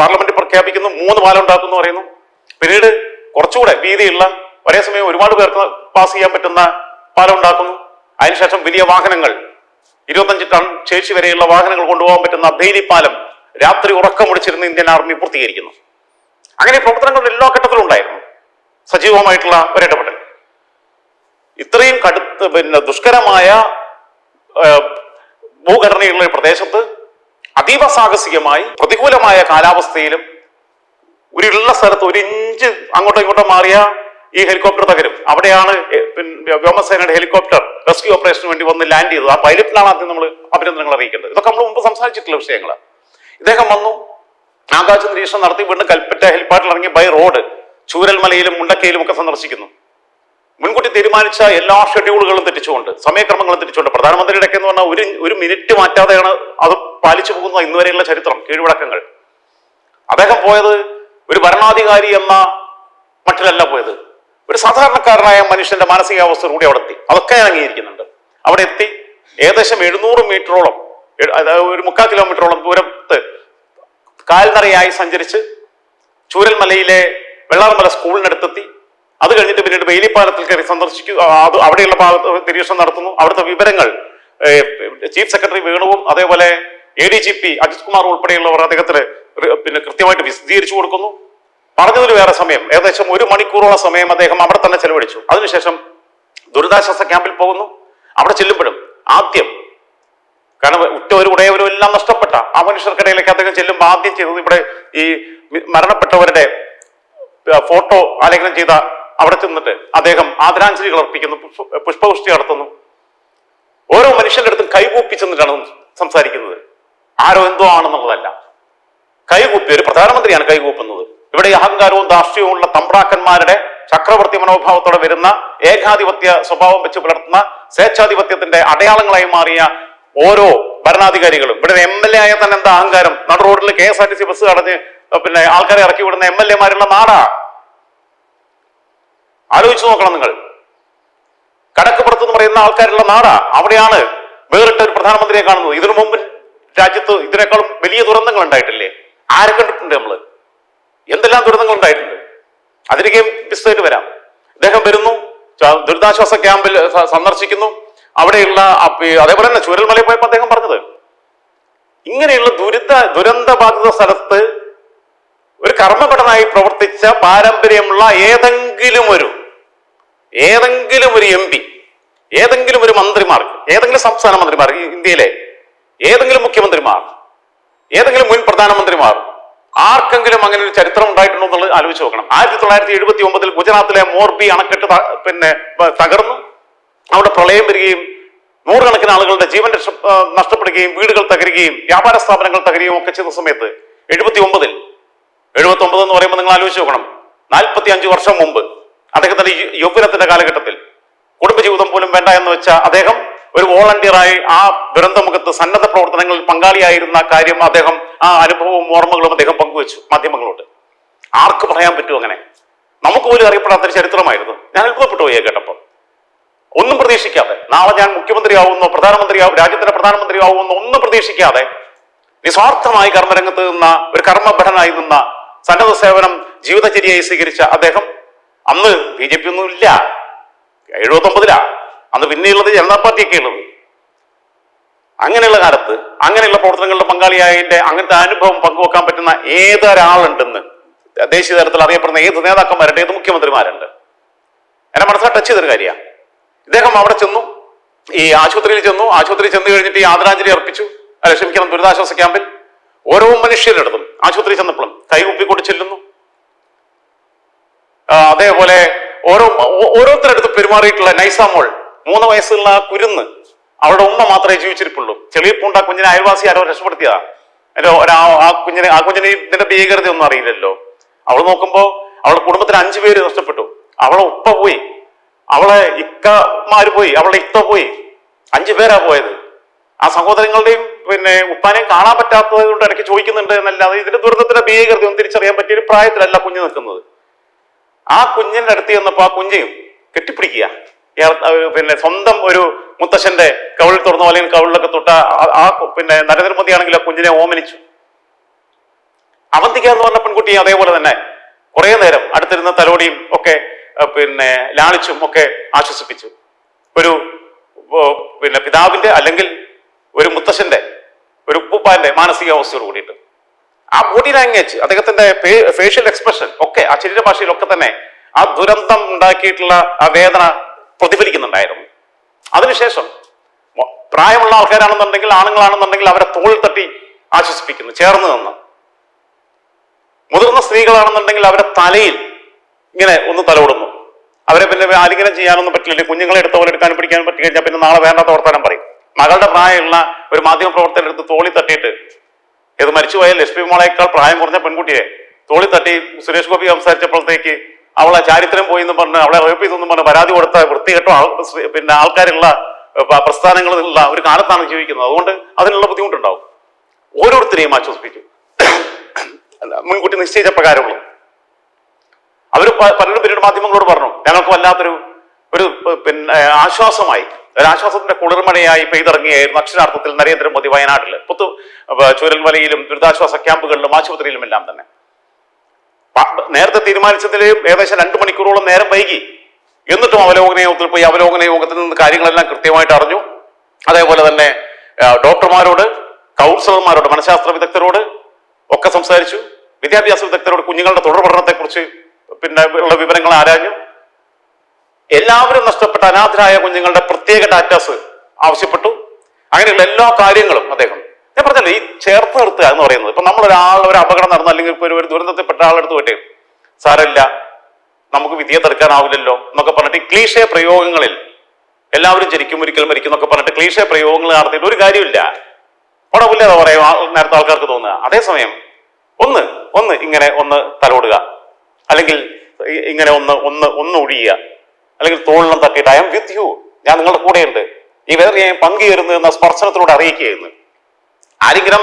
പാർലമെന്റിൽ പ്രഖ്യാപിക്കുന്നു മൂന്ന് പാലം ഉണ്ടാക്കുന്നു പറയുന്നു. പിന്നീട് കുറച്ചുകൂടെ വീതിയുള്ള ഒരേ സമയം ഒരുപാട് പേർക്ക് പാസ് ചെയ്യാൻ പറ്റുന്ന പാലം ഉണ്ടാക്കുന്നു അതിനുശേഷം വലിയ വാഹനങ്ങൾ ഇരുപത്തഞ്ച് ടൺ ശേഷി വരെയുള്ള വാഹനങ്ങൾ കൊണ്ടുപോകാൻ പറ്റുന്ന ബെയിലി പാലം രാത്രി ഉറക്കമൊടിച്ചിരുന്ന ഇന്ത്യൻ ആർമി പൂർത്തീകരിക്കുന്നു. അങ്ങനെ പ്രവർത്തനങ്ങളുടെ എല്ലാ ഘട്ടത്തിലും ഉണ്ടായിരുന്നു. സജീവമായിട്ടുള്ള ഒരിടപെടൽ. ഇത്രയും കടുത്ത് പിന്നെ ദുഷ്കരമായ ഭൂഘടനയുള്ള പ്രദേശത്ത് അതീവ സാഹസികമായി പ്രതികൂലമായ കാലാവസ്ഥയിലും ഒരു ഉള്ള സ്ഥലത്ത് ഒരു ഇഞ്ച് അങ്ങോട്ടും ഇങ്ങോട്ടും മാറിയ ഈ ഹെലികോപ്റ്റർ തകരും. അവിടെയാണ് വ്യോമസേനയുടെ ഹെലികോപ്റ്റർ റെസ്ക്യൂ ഓപ്പറേഷന് വേണ്ടി വന്ന് ലാൻഡ് ചെയ്തത്. ആ പൈലറ്റിനാണ് ആദ്യം നമ്മൾ അഭിനന്ദനങ്ങൾ അറിയിക്കേണ്ടത്. ഇതൊക്കെ നമ്മൾ മുമ്പ് സംസാരിച്ചിട്ടുള്ള വിഷയങ്ങൾ ഇദ്ദേഹം വന്നു ആകാശ നിരീക്ഷണം നടത്തി വീണ്ടും കൽപ്പറ്റ ഹെലിപ്പാഡിൽ ഇറങ്ങി ബൈ റോഡ് ചൂരൽമലയിലും മുണ്ടക്കയിലും ഒക്കെ സന്ദർശിക്കുന്നു. മുൻകൂട്ടി തീരുമാനിച്ച എല്ലാ ഷെഡ്യൂളുകളും തെറ്റിച്ചുകൊണ്ട് സമയക്രമങ്ങളും തെറ്റിച്ചുകൊണ്ട് പ്രധാനമന്ത്രിയുടെ ഒക്കെ എന്ന് പറഞ്ഞാൽ ഒരു ഒരു മിനിറ്റ് മാറ്റാതെയാണ് അത് പാലിച്ചു പോകുന്ന ഇന്നുവരെയുള്ള ചരിത്രം കീഴ്വഴക്കങ്ങൾ. അദ്ദേഹം പോയത് ഒരു ഭരണാധികാരി എന്ന മട്ടിലല്ല പോയത്. ഒരു സാധാരണക്കാരനായ മനുഷ്യന്റെ മാനസികാവസ്ഥ കൂടി അവിടെ എത്തി. അതൊക്കെ അംഗീകരിക്കുന്നുണ്ട് അവിടെ എത്തി. ഏകദേശം എഴുന്നൂറ് മീറ്ററോളം ഒരു മുക്കാൽ കിലോമീറ്ററോളം ദൂരത്ത് കാൽനടയായി സഞ്ചരിച്ച് ചൂരൽമലയിലെ വെള്ളാർമല സ്കൂളിനടുത്തെത്തി. അത് കഴിഞ്ഞിട്ട് പിന്നീട് വേലിപ്പാലത്തിൽ കയറി സന്ദർശിക്കുക അത് അവിടെയുള്ള നിരീക്ഷണം നടത്തുന്നു. അവിടുത്തെ വിവരങ്ങൾ ചീഫ് സെക്രട്ടറി വേണുവും അതേപോലെ A D G P Ajith Kumar ഉൾപ്പെടെയുള്ളവർ അദ്ദേഹത്തിന് പിന്നെ കൃത്യമായിട്ട് വിശദീകരിച്ചു കൊടുക്കുന്നു. പറഞ്ഞതിൽ വേറെ സമയം. ഏകദേശം ഒരു മണിക്കൂറോളം സമയം അദ്ദേഹം അവിടെ തന്നെ ചെലവഴിച്ചു. അതിനുശേഷം ദുരിതാശ്വാസ ക്യാമ്പിൽ പോകുന്നു. അവിടെ ചെല്ലുമ്പോഴും ആദ്യം കാരണം ഉറ്റവരും ഉടയവരും എല്ലാം നഷ്ടപ്പെട്ട ആ മനുഷ്യർക്കിടയിലേക്ക് അദ്ദേഹം ചെല്ലുമ്പോൾ ആദ്യം ചെയ്തത് ഇവിടെ ഈ മരണപ്പെട്ടവരുടെ ഫോട്ടോ ആലേഖനം ചെയ്ത അവിടെ ചെന്നിട്ട് അദ്ദേഹം ആദരാഞ്ജലികൾ അർപ്പിക്കുന്നു പുഷ്പ- പുഷ്പവൃഷ്ടി നടത്തുന്നു. ഓരോ മനുഷ്യന്റെ അടുത്തും കൈകൂപ്പി ചെന്നിട്ടാണ് സംസാരിക്കുന്നത്. ആരോ എന്തോ ആണെന്നുള്ളതല്ല. കൈകൂപ്പി ഒരു പ്രധാനമന്ത്രിയാണ് കൈകൂപ്പുന്നത്. ഇവിടെ അഹങ്കാരവും ധാർഷ്ട്യവും ഉള്ള തമ്പ്രാക്കന്മാരുടെ ചക്രവർത്തി മനോഭാവത്തോടെ വരുന്ന ഏകാധിപത്യ സ്വഭാവം വെച്ച് പുലർത്തുന്ന സ്വേച്ഛാധിപത്യത്തിന്റെ അടയാളങ്ങളായി മാറിയ ഓരോ ഭരണാധികാരികളും. ഇവിടെ എം എൽ എ ആയ തന്നെ എന്താ അഹങ്കാരം? നട റോഡിൽ K S R T C bus കടഞ്ഞ് പിന്നെ ആൾക്കാരെ ഇറക്കി വിടുന്ന എം എൽ എമാരുള്ള നാടാ. ആലോചിച്ചു നോക്കണം നിങ്ങൾ. കടക്കുപുറത്ത് എന്ന് പറയുന്ന ആൾക്കാരുള്ള നാടാ. അവിടെയാണ് വേറിട്ട ഒരു പ്രധാനമന്ത്രിയെ കാണുന്നത്. ഇതിനു മുമ്പ് രാജ്യത്ത് ഇതിനേക്കാളും വലിയ ദുരന്തങ്ങൾ ഉണ്ടായിട്ടില്ലേ? ആരെ കണ്ടിട്ടുണ്ട് നമ്മൾ? എന്തെല്ലാം ദുരന്തങ്ങൾ ഉണ്ടായിട്ടുണ്ട്? അതിലേക്ക് വിസ്തരിച്ച് വരാം. അദ്ദേഹം വരുന്നു. ദുരിതാശ്വാസ ക്യാമ്പിൽ സന്ദർശിക്കുന്നു. അവിടെയുള്ള അതേപോലെ തന്നെ ചുരൽമലയിൽ പോയപ്പോൾ അദ്ദേഹം പറഞ്ഞത് ഇങ്ങനെയുള്ള ദുരിത ദുരന്ത ബാധിത സ്ഥലത്ത് ഒരു കർമ്മഘടനായി പ്രവർത്തിച്ച പാരമ്പര്യമുള്ള ഏതെങ്കിലും ഒരു ഏതെങ്കിലും ഒരു എം പി ഏതെങ്കിലും ഒരു മന്ത്രിമാർക്ക് ഏതെങ്കിലും സംസ്ഥാന മന്ത്രിമാർ ഇന്ത്യയിലെ ഏതെങ്കിലും മുഖ്യമന്ത്രിമാർ ഏതെങ്കിലും മുൻ പ്രധാനമന്ത്രിമാർ ആർക്കെങ്കിലും അങ്ങനെ ഒരു ചരിത്രം ഉണ്ടായിട്ടുണ്ടോ എന്നുള്ളത് ആലോചിച്ച് നോക്കണം. ആയിരത്തി തൊള്ളായിരത്തി എഴുപത്തി ഒമ്പതിൽ ഗുജറാത്തിലെ മോർബി അണക്കെട്ട് പിന്നെ തകർന്നു. അവിടെ പ്രളയം വരികയും നൂറുകണക്കിന് ആളുകളുടെ ജീവൻ നഷ്ടപ്പെടുകയും വീടുകൾ തകരുകയും വ്യാപാര സ്ഥാപനങ്ങൾ തകരുകയും ഒക്കെ ചെയ്ത സമയത്ത് എഴുപത്തി ഒമ്പതിൽ എഴുപത്തി ഒമ്പത് എന്ന് പറയുമ്പോൾ നിങ്ങൾ ആലോചിച്ച് നോക്കണം. നാൽപ്പത്തി അഞ്ച് വർഷം മുമ്പ് അദ്ദേഹത്തിന്റെ യൗവനത്തിന്റെ കാലഘട്ടത്തിൽ കുടുംബജീവിതം പോലും വേണ്ട എന്ന് വെച്ച അദ്ദേഹം ഒരു വോളണ്ടിയറായി ആ ദുരന്തമുഖത്ത് സന്നദ്ധ പ്രവർത്തനങ്ങളിൽ പങ്കാളിയായിരുന്ന കാര്യം അദ്ദേഹം ആ അനുഭവവും ഓർമ്മകളും അദ്ദേഹം പങ്കുവച്ചു മാധ്യമങ്ങളോട്. ആർക്ക് പറയാൻ പറ്റും അങ്ങനെ? നമുക്ക് പോലും അറിയപ്പെടാത്തൊരു ചരിത്രമായിരുന്നു. ഞാൻ അത്ഭുതപ്പെട്ടു പോയി കേട്ടപ്പോൾ. ഒന്നും പ്രതീക്ഷിക്കാതെ നാളെ ഞാൻ മുഖ്യമന്ത്രിയാവുന്നോ പ്രധാനമന്ത്രിയാവും രാജ്യത്തിന്റെ പ്രധാനമന്ത്രിയാവുമെന്നോ ഒന്നും പ്രതീക്ഷിക്കാതെ നിസ്വാർത്ഥമായി കർമ്മരംഗത്ത് നിന്ന ഒരു കർമ്മഭടനായി നിന്ന സന്നദ്ധ സേവനം ജീവിതചര്യയായി സ്വീകരിച്ച അദ്ദേഹം അന്ന് ബി ജെ പി ഒന്നും ഇല്ല. എഴുപത്തി ഒമ്പതിലാ അന്ന് പിന്നെയുള്ളത് ജനതാ പാർട്ടിയൊക്കെ ഉള്ളത്. അങ്ങനെയുള്ള കാലത്ത് അങ്ങനെയുള്ള പ്രവർത്തനങ്ങളുടെ പങ്കാളിയായതിന്റെ അങ്ങനത്തെ അനുഭവം പങ്കുവെക്കാൻ പറ്റുന്ന ഏതൊരാളുണ്ടെന്ന് ദേശീയ തലത്തിൽ അറിയപ്പെടുന്ന ഏത് നേതാക്കന്മാരുണ്ട് ഏത് മുഖ്യമന്ത്രിമാരുണ്ട്? എന്നെ മനസ്സിലാ ടച്ച് ചെയ്തൊരു കാര്യമാണ് ഇദ്ദേഹം അവിടെ ചെന്നു. ഈ ആശുപത്രിയിൽ ചെന്നു. ആശുപത്രിയിൽ ചെന്ന് കഴിഞ്ഞിട്ട് ഈ ആദരാഞ്ജലി അർപ്പിച്ചു. ക്ഷമിക്കണം ദുരിതാശ്വാസ ക്യാമ്പിൽ. ഓരോ മനുഷ്യരുടെ അടുത്തും ആശുപത്രിയിൽ ചെന്നപ്പോഴും കൈകുപ്പിക്കൊണ്ട് ചെല്ലുന്നു. അതേപോലെ ഓരോ ഓരോരുത്തരടുത്ത് പെരുമാറിയിട്ടുള്ള നൈസാമോൾ മൂന്ന് വയസ്സുള്ള കുരുന്ന് അവളുടെ ഉമ്മ മാത്രമേ ജീവിച്ചിരിപ്പുള്ളൂ. ചെളിയിൽ പൂണ്ട കുഞ്ഞിനെ അയൽവാസി ആരോ രക്ഷപ്പെടുത്തിയതാ. എന്റെ ആ കുഞ്ഞിനെ ആ കുഞ്ഞിനെ ഇതിന്റെ ഭീകരത ഒന്നും അറിയില്ലല്ലോ. അവൾ നോക്കുമ്പോൾ അവളുടെ കുടുംബത്തിന് അഞ്ചു പേര് നഷ്ടപ്പെട്ടു. അവളെ ഉപ്പ പോയി. അവളെ ഇക്കമാര് പോയി. അവളെ ഇത്ത പോയി. അഞ്ചു പേരാ പോയത്. ആ സഹോദരങ്ങളുടെയും പിന്നെ ഉപ്പാനെയും കാണാൻ പറ്റാത്തത് കൊണ്ട് ഇടയ്ക്ക് ചോദിക്കുന്നുണ്ട് എന്നല്ലാതെ ഇതിന്റെ ദുരന്തത്തിന്റെ ഭീകരത ഒന്നും തിരിച്ചറിയാൻ പറ്റിയ ഒരു പ്രായത്തിലല്ല കുഞ്ഞു നിൽക്കുന്നത്. ആ കുഞ്ഞിന്റെ അടുത്ത് ചെന്നപ്പോ ആ കുഞ്ഞ് കെട്ടിപ്പിടിക്കുക. പിന്നെ സ്വന്തം ഒരു മുത്തശ്ശന്റെ കവിളിൽ തുറന്നു അല്ലെങ്കിൽ കവിളിലൊക്കെ തൊട്ട ആ- പിന്നെ നരേന്ദ്രമോദി ആണെങ്കിൽ ആ കുഞ്ഞിനെ ഓമനിച്ചു. അവന്തിക എന്ന് പറഞ്ഞ പെൺകുട്ടി അതേപോലെ തന്നെ കുറെ നേരം അടുത്തിരുന്ന തലോടിയും ഒക്കെ പിന്നെ ലാളിച്ചും ഒക്കെ ആശ്വസിപ്പിച്ചു. ഒരു പിന്നെ പിതാവിന്റെ അല്ലെങ്കിൽ ഒരു മുത്തശ്ശന്റെ ഒരു ഉപ്പുപ്പാന്റെ മാനസികാവസ്ഥയോട് കൂടിയിട്ട്. ആ ബോഡി ലാംഗ്വേജ് അദ്ദേഹത്തിന്റെ ഫേഷ്യൽ എക്സ്പ്രഷൻ ഒക്കെ ആ ശരീരഭാഷയിലൊക്കെ തന്നെ ആ ദുരന്തം ഉണ്ടാക്കിയിട്ടുള്ള ആ വേദന പ്രതിഫലിക്കുന്നുണ്ടായിരുന്നു. അതിനുശേഷം പ്രായമുള്ള ആൾക്കാരാണെന്നുണ്ടെങ്കിൽ ആണുങ്ങളാണെന്നുണ്ടെങ്കിൽ അവരെ തോളിൽ തട്ടി ആശ്വസിപ്പിക്കുന്നു ചേർന്ന് നിന്ന്. മുതിർന്ന സ്ത്രീകളാണെന്നുണ്ടെങ്കിൽ അവരെ തലയിൽ ഇങ്ങനെ ഒന്ന് തലോടുന്നു. അവരെ പിന്നെ ആലിംഗനം ചെയ്യാനൊന്നും പറ്റില്ല കുഞ്ഞുങ്ങളെ എടുത്ത പോലെ എടുക്കാനും പിടിക്കാനും പറ്റി കഴിഞ്ഞാൽ പിന്നെ നാളെ വേണ്ടാത്ത വർത്തമാനം പറയും. മകളുടെ പ്രായമുള്ള ഒരു മാധ്യമ പ്രവർത്തകരെടുത്ത് തോളി തട്ടിയിട്ട് ഇത് മരിച്ചുപോയ ലക്ഷ്മി മോളേക്കാൾ പ്രായം കുറഞ്ഞ പെൺകുട്ടിയെ തോളി തട്ടി സുരേഷ് ഗോപി സംസാരിച്ചപ്പോഴത്തേക്ക് അവളെ ചാരിത്രം പോയി എന്ന് പറഞ്ഞ് അവളെ റേപ്പ് ചെയ്തെന്ന് പറഞ്ഞ് പരാതി കൊടുത്ത വൃത്തികെട്ടോ ആൾ പിന്നെ ആൾക്കാരുള്ള പ്രസ്ഥാനങ്ങളുള്ള ഒരു കാലത്താണ് ജീവിക്കുന്നത്. അതുകൊണ്ട് അതിനുള്ള ബുദ്ധിമുട്ടുണ്ടാവും. ഓരോരുത്തരെയും ആശ്വസിപ്പിച്ചു മുൻകൂട്ടി നിശ്ചയിച്ച പ്രകാരമുള്ളൂ. അവർ പലരും പിന്നീട് മാധ്യമങ്ങളോട് പറഞ്ഞു ഞങ്ങൾക്ക് വല്ലാത്തൊരു ഒരു പിന്നെ ആശ്വാസമായി. ഒരു ആശ്വാസത്തിന്റെ കുളിർമഴയായി പെയ്തിറങ്ങിയായിരുന്നു അക്ഷരാർത്ഥത്തിൽ നരേന്ദ്രമോദി വയനാട്ടിൽ പുത്തു ചുരൽമലയിലും ദുരിതാശ്വാസ ക്യാമ്പുകളിലും ആശുപത്രിയിലും എല്ലാം തന്നെ നേരത്തെ തീരുമാനിച്ചതിലും ഏകദേശം രണ്ടു മണിക്കൂറോളം നേരം വൈകി. എന്നിട്ടും അവലോകന യോഗത്തിൽ പോയി. അവലോകന യോഗത്തിൽ നിന്ന് കാര്യങ്ങളെല്ലാം കൃത്യമായിട്ട് അറിഞ്ഞു. അതേപോലെ തന്നെ ഡോക്ടർമാരോട് കൗൺസിലർമാരോട് മനഃശാസ്ത്ര വിദഗ്ധരോട് ഒക്കെ സംസാരിച്ചു. വിദ്യാഭ്യാസ വിദഗ്ധരോട് കുഞ്ഞുങ്ങളുടെ തുടർ പഠനത്തെക്കുറിച്ച് പിന്നെ ഉള്ള വിവരങ്ങൾ ആരാഞ്ഞു. എല്ലാവരും നഷ്ടപ്പെട്ട അനാഥരായ കുഞ്ഞുങ്ങളുടെ പ്രത്യേക ഡാറ്റാസ് ആവശ്യപ്പെട്ടു. അങ്ങനെയുള്ള എല്ലാ കാര്യങ്ങളും അദ്ദേഹം ഞാൻ പറഞ്ഞല്ലോ ഈ ചേർത്ത് നിർത്തുക എന്ന് പറയുന്നത്. ഇപ്പൊ നമ്മൾ ഒരാൾ ഒരു അപകടം നടന്നു അല്ലെങ്കിൽ ഇപ്പൊ ഒരു ദുരന്തത്തിൽപ്പെട്ട ആളെടുത്ത് പോയിട്ട് സാരമില്ല നമുക്ക് വിധിയെ തടുക്കാനാവില്ലല്ലോ എന്നൊക്കെ പറഞ്ഞിട്ട് ഈ ക്ലീഷേ പ്രയോഗങ്ങളിൽ എല്ലാവരും ജനിക്കും ഒരിക്കലും മരിക്കും എന്നൊക്കെ പറഞ്ഞിട്ട് ക്ലീഷേ പ്രയോഗങ്ങൾ നടത്തിയിട്ട് ഒരു കാര്യമില്ല. കുഴപ്പമില്ല എന്ന് പറയും നേരത്തെ ആൾക്കാർക്ക് തോന്നുക. അതേസമയം ഒന്ന് ഒന്ന് ഇങ്ങനെ ഒന്ന് തലോടുക. അല്ലെങ്കിൽ ഇങ്ങനെ ഒന്ന് ഒന്ന് ഒന്ന് ഒഴിയുക. അല്ലെങ്കിൽ തോളിലും തട്ടിയിട്ട് ഐ എം വിത്ത് യു ഞാൻ നിങ്ങളുടെ കൂടെയുണ്ട്. ഈ വേറെ ഞാൻ പങ്കുചേരുന്നു എന്ന സ്പർശനത്തിലൂടെ അറിയിക്കുകയായിരുന്നു ആരെങ്കിലും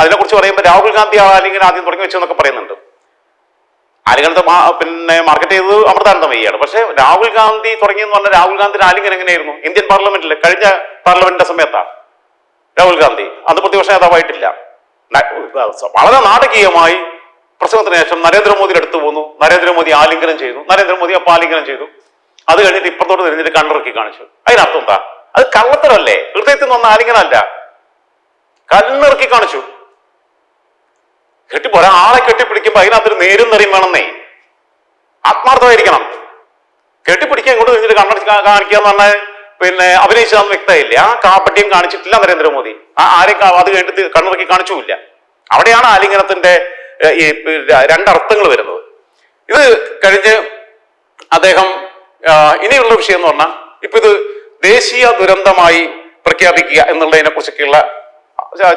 അതിനെക്കുറിച്ച് പറയുമ്പോൾ രാഹുൽ ഗാന്ധി ആലിംഗനം ആദ്യം തുടങ്ങി വെച്ചു എന്നൊക്കെ പറയുന്നുണ്ട്. ആലിംഗനത്തെ പിന്നെ മാർക്കറ്റ് ചെയ്തത് അമൃതാനന്ദമയ്യാണ് പക്ഷേ രാഹുൽ ഗാന്ധി തുടങ്ങിയെന്ന് പറഞ്ഞാൽ രാഹുൽ ഗാന്ധി ആലിംഗനം എങ്ങനെയായിരുന്നു? ഇന്ത്യൻ പാർലമെന്റിൽ കഴിഞ്ഞ പാർലമെന്റിന്റെ സമയത്താണ് രാഹുൽ ഗാന്ധി. അന്ന് പ്രതിപക്ഷ നേതാവായിട്ടില്ല. വളരെ നാടകീയമായി പ്രസംഗത്തിന് ശേഷം നരേന്ദ്രമോദിയുടെ അടുത്ത് പോന്നു. നരേന്ദ്രമോദി ആലിംഗനം ചെയ്തു. നരേന്ദ്രമോദി അപ്പം ആലിംഗനം ചെയ്തു. അത് കഴിഞ്ഞിട്ട് ഇപ്പുറത്തോട്ട് തിരിഞ്ഞിട്ട് കണ്ണിറക്കി കാണിച്ചു. അതിനർത്ഥം എന്താ? അത് കള്ളത്തരല്ലേ ഹൃദയത്തിൽ നിന്ന് ആലിംഗനല്ല. കണ്ണിറക്കി കാണിച്ചു. കെട്ടി ഒരാളെ കെട്ടിപ്പിടിക്കുമ്പോ അതിനകത്തൊരു നേരും നിറയും വേണമെന്നേ. ആത്മാർത്ഥമായിരിക്കണം. കെട്ടിപ്പിടിക്കാൻ ഇങ്ങോട്ട് കഴിഞ്ഞിട്ട് കണ്ണടച്ച് കാണിക്കുക എന്ന് പറഞ്ഞാൽ പിന്നെ അഭിനയിച്ചതെന്ന് വ്യക്തമായില്ല? ആ കാപ്പട്ടിയും കാണിച്ചിട്ടില്ല നരേന്ദ്രമോദി. ആ ആരെയും അത് കഴിഞ്ഞിട്ട് കണ്ണിറക്കി കാണിച്ചുമില്ല. അവിടെയാണ് ആലിംഗനത്തിന്റെ ഈ രണ്ടർത്ഥങ്ങൾ വരുന്നത്. ഇത് കഴിഞ്ഞ് അദ്ദേഹം ഇനിയുള്ള വിഷയം എന്ന് പറഞ്ഞാൽ ഇപ്പൊ ഇത് ദേശീയ ദുരന്തമായി പ്രഖ്യാപിക്കുക എന്നുള്ളതിനെ കുറിച്ചൊക്കെയുള്ള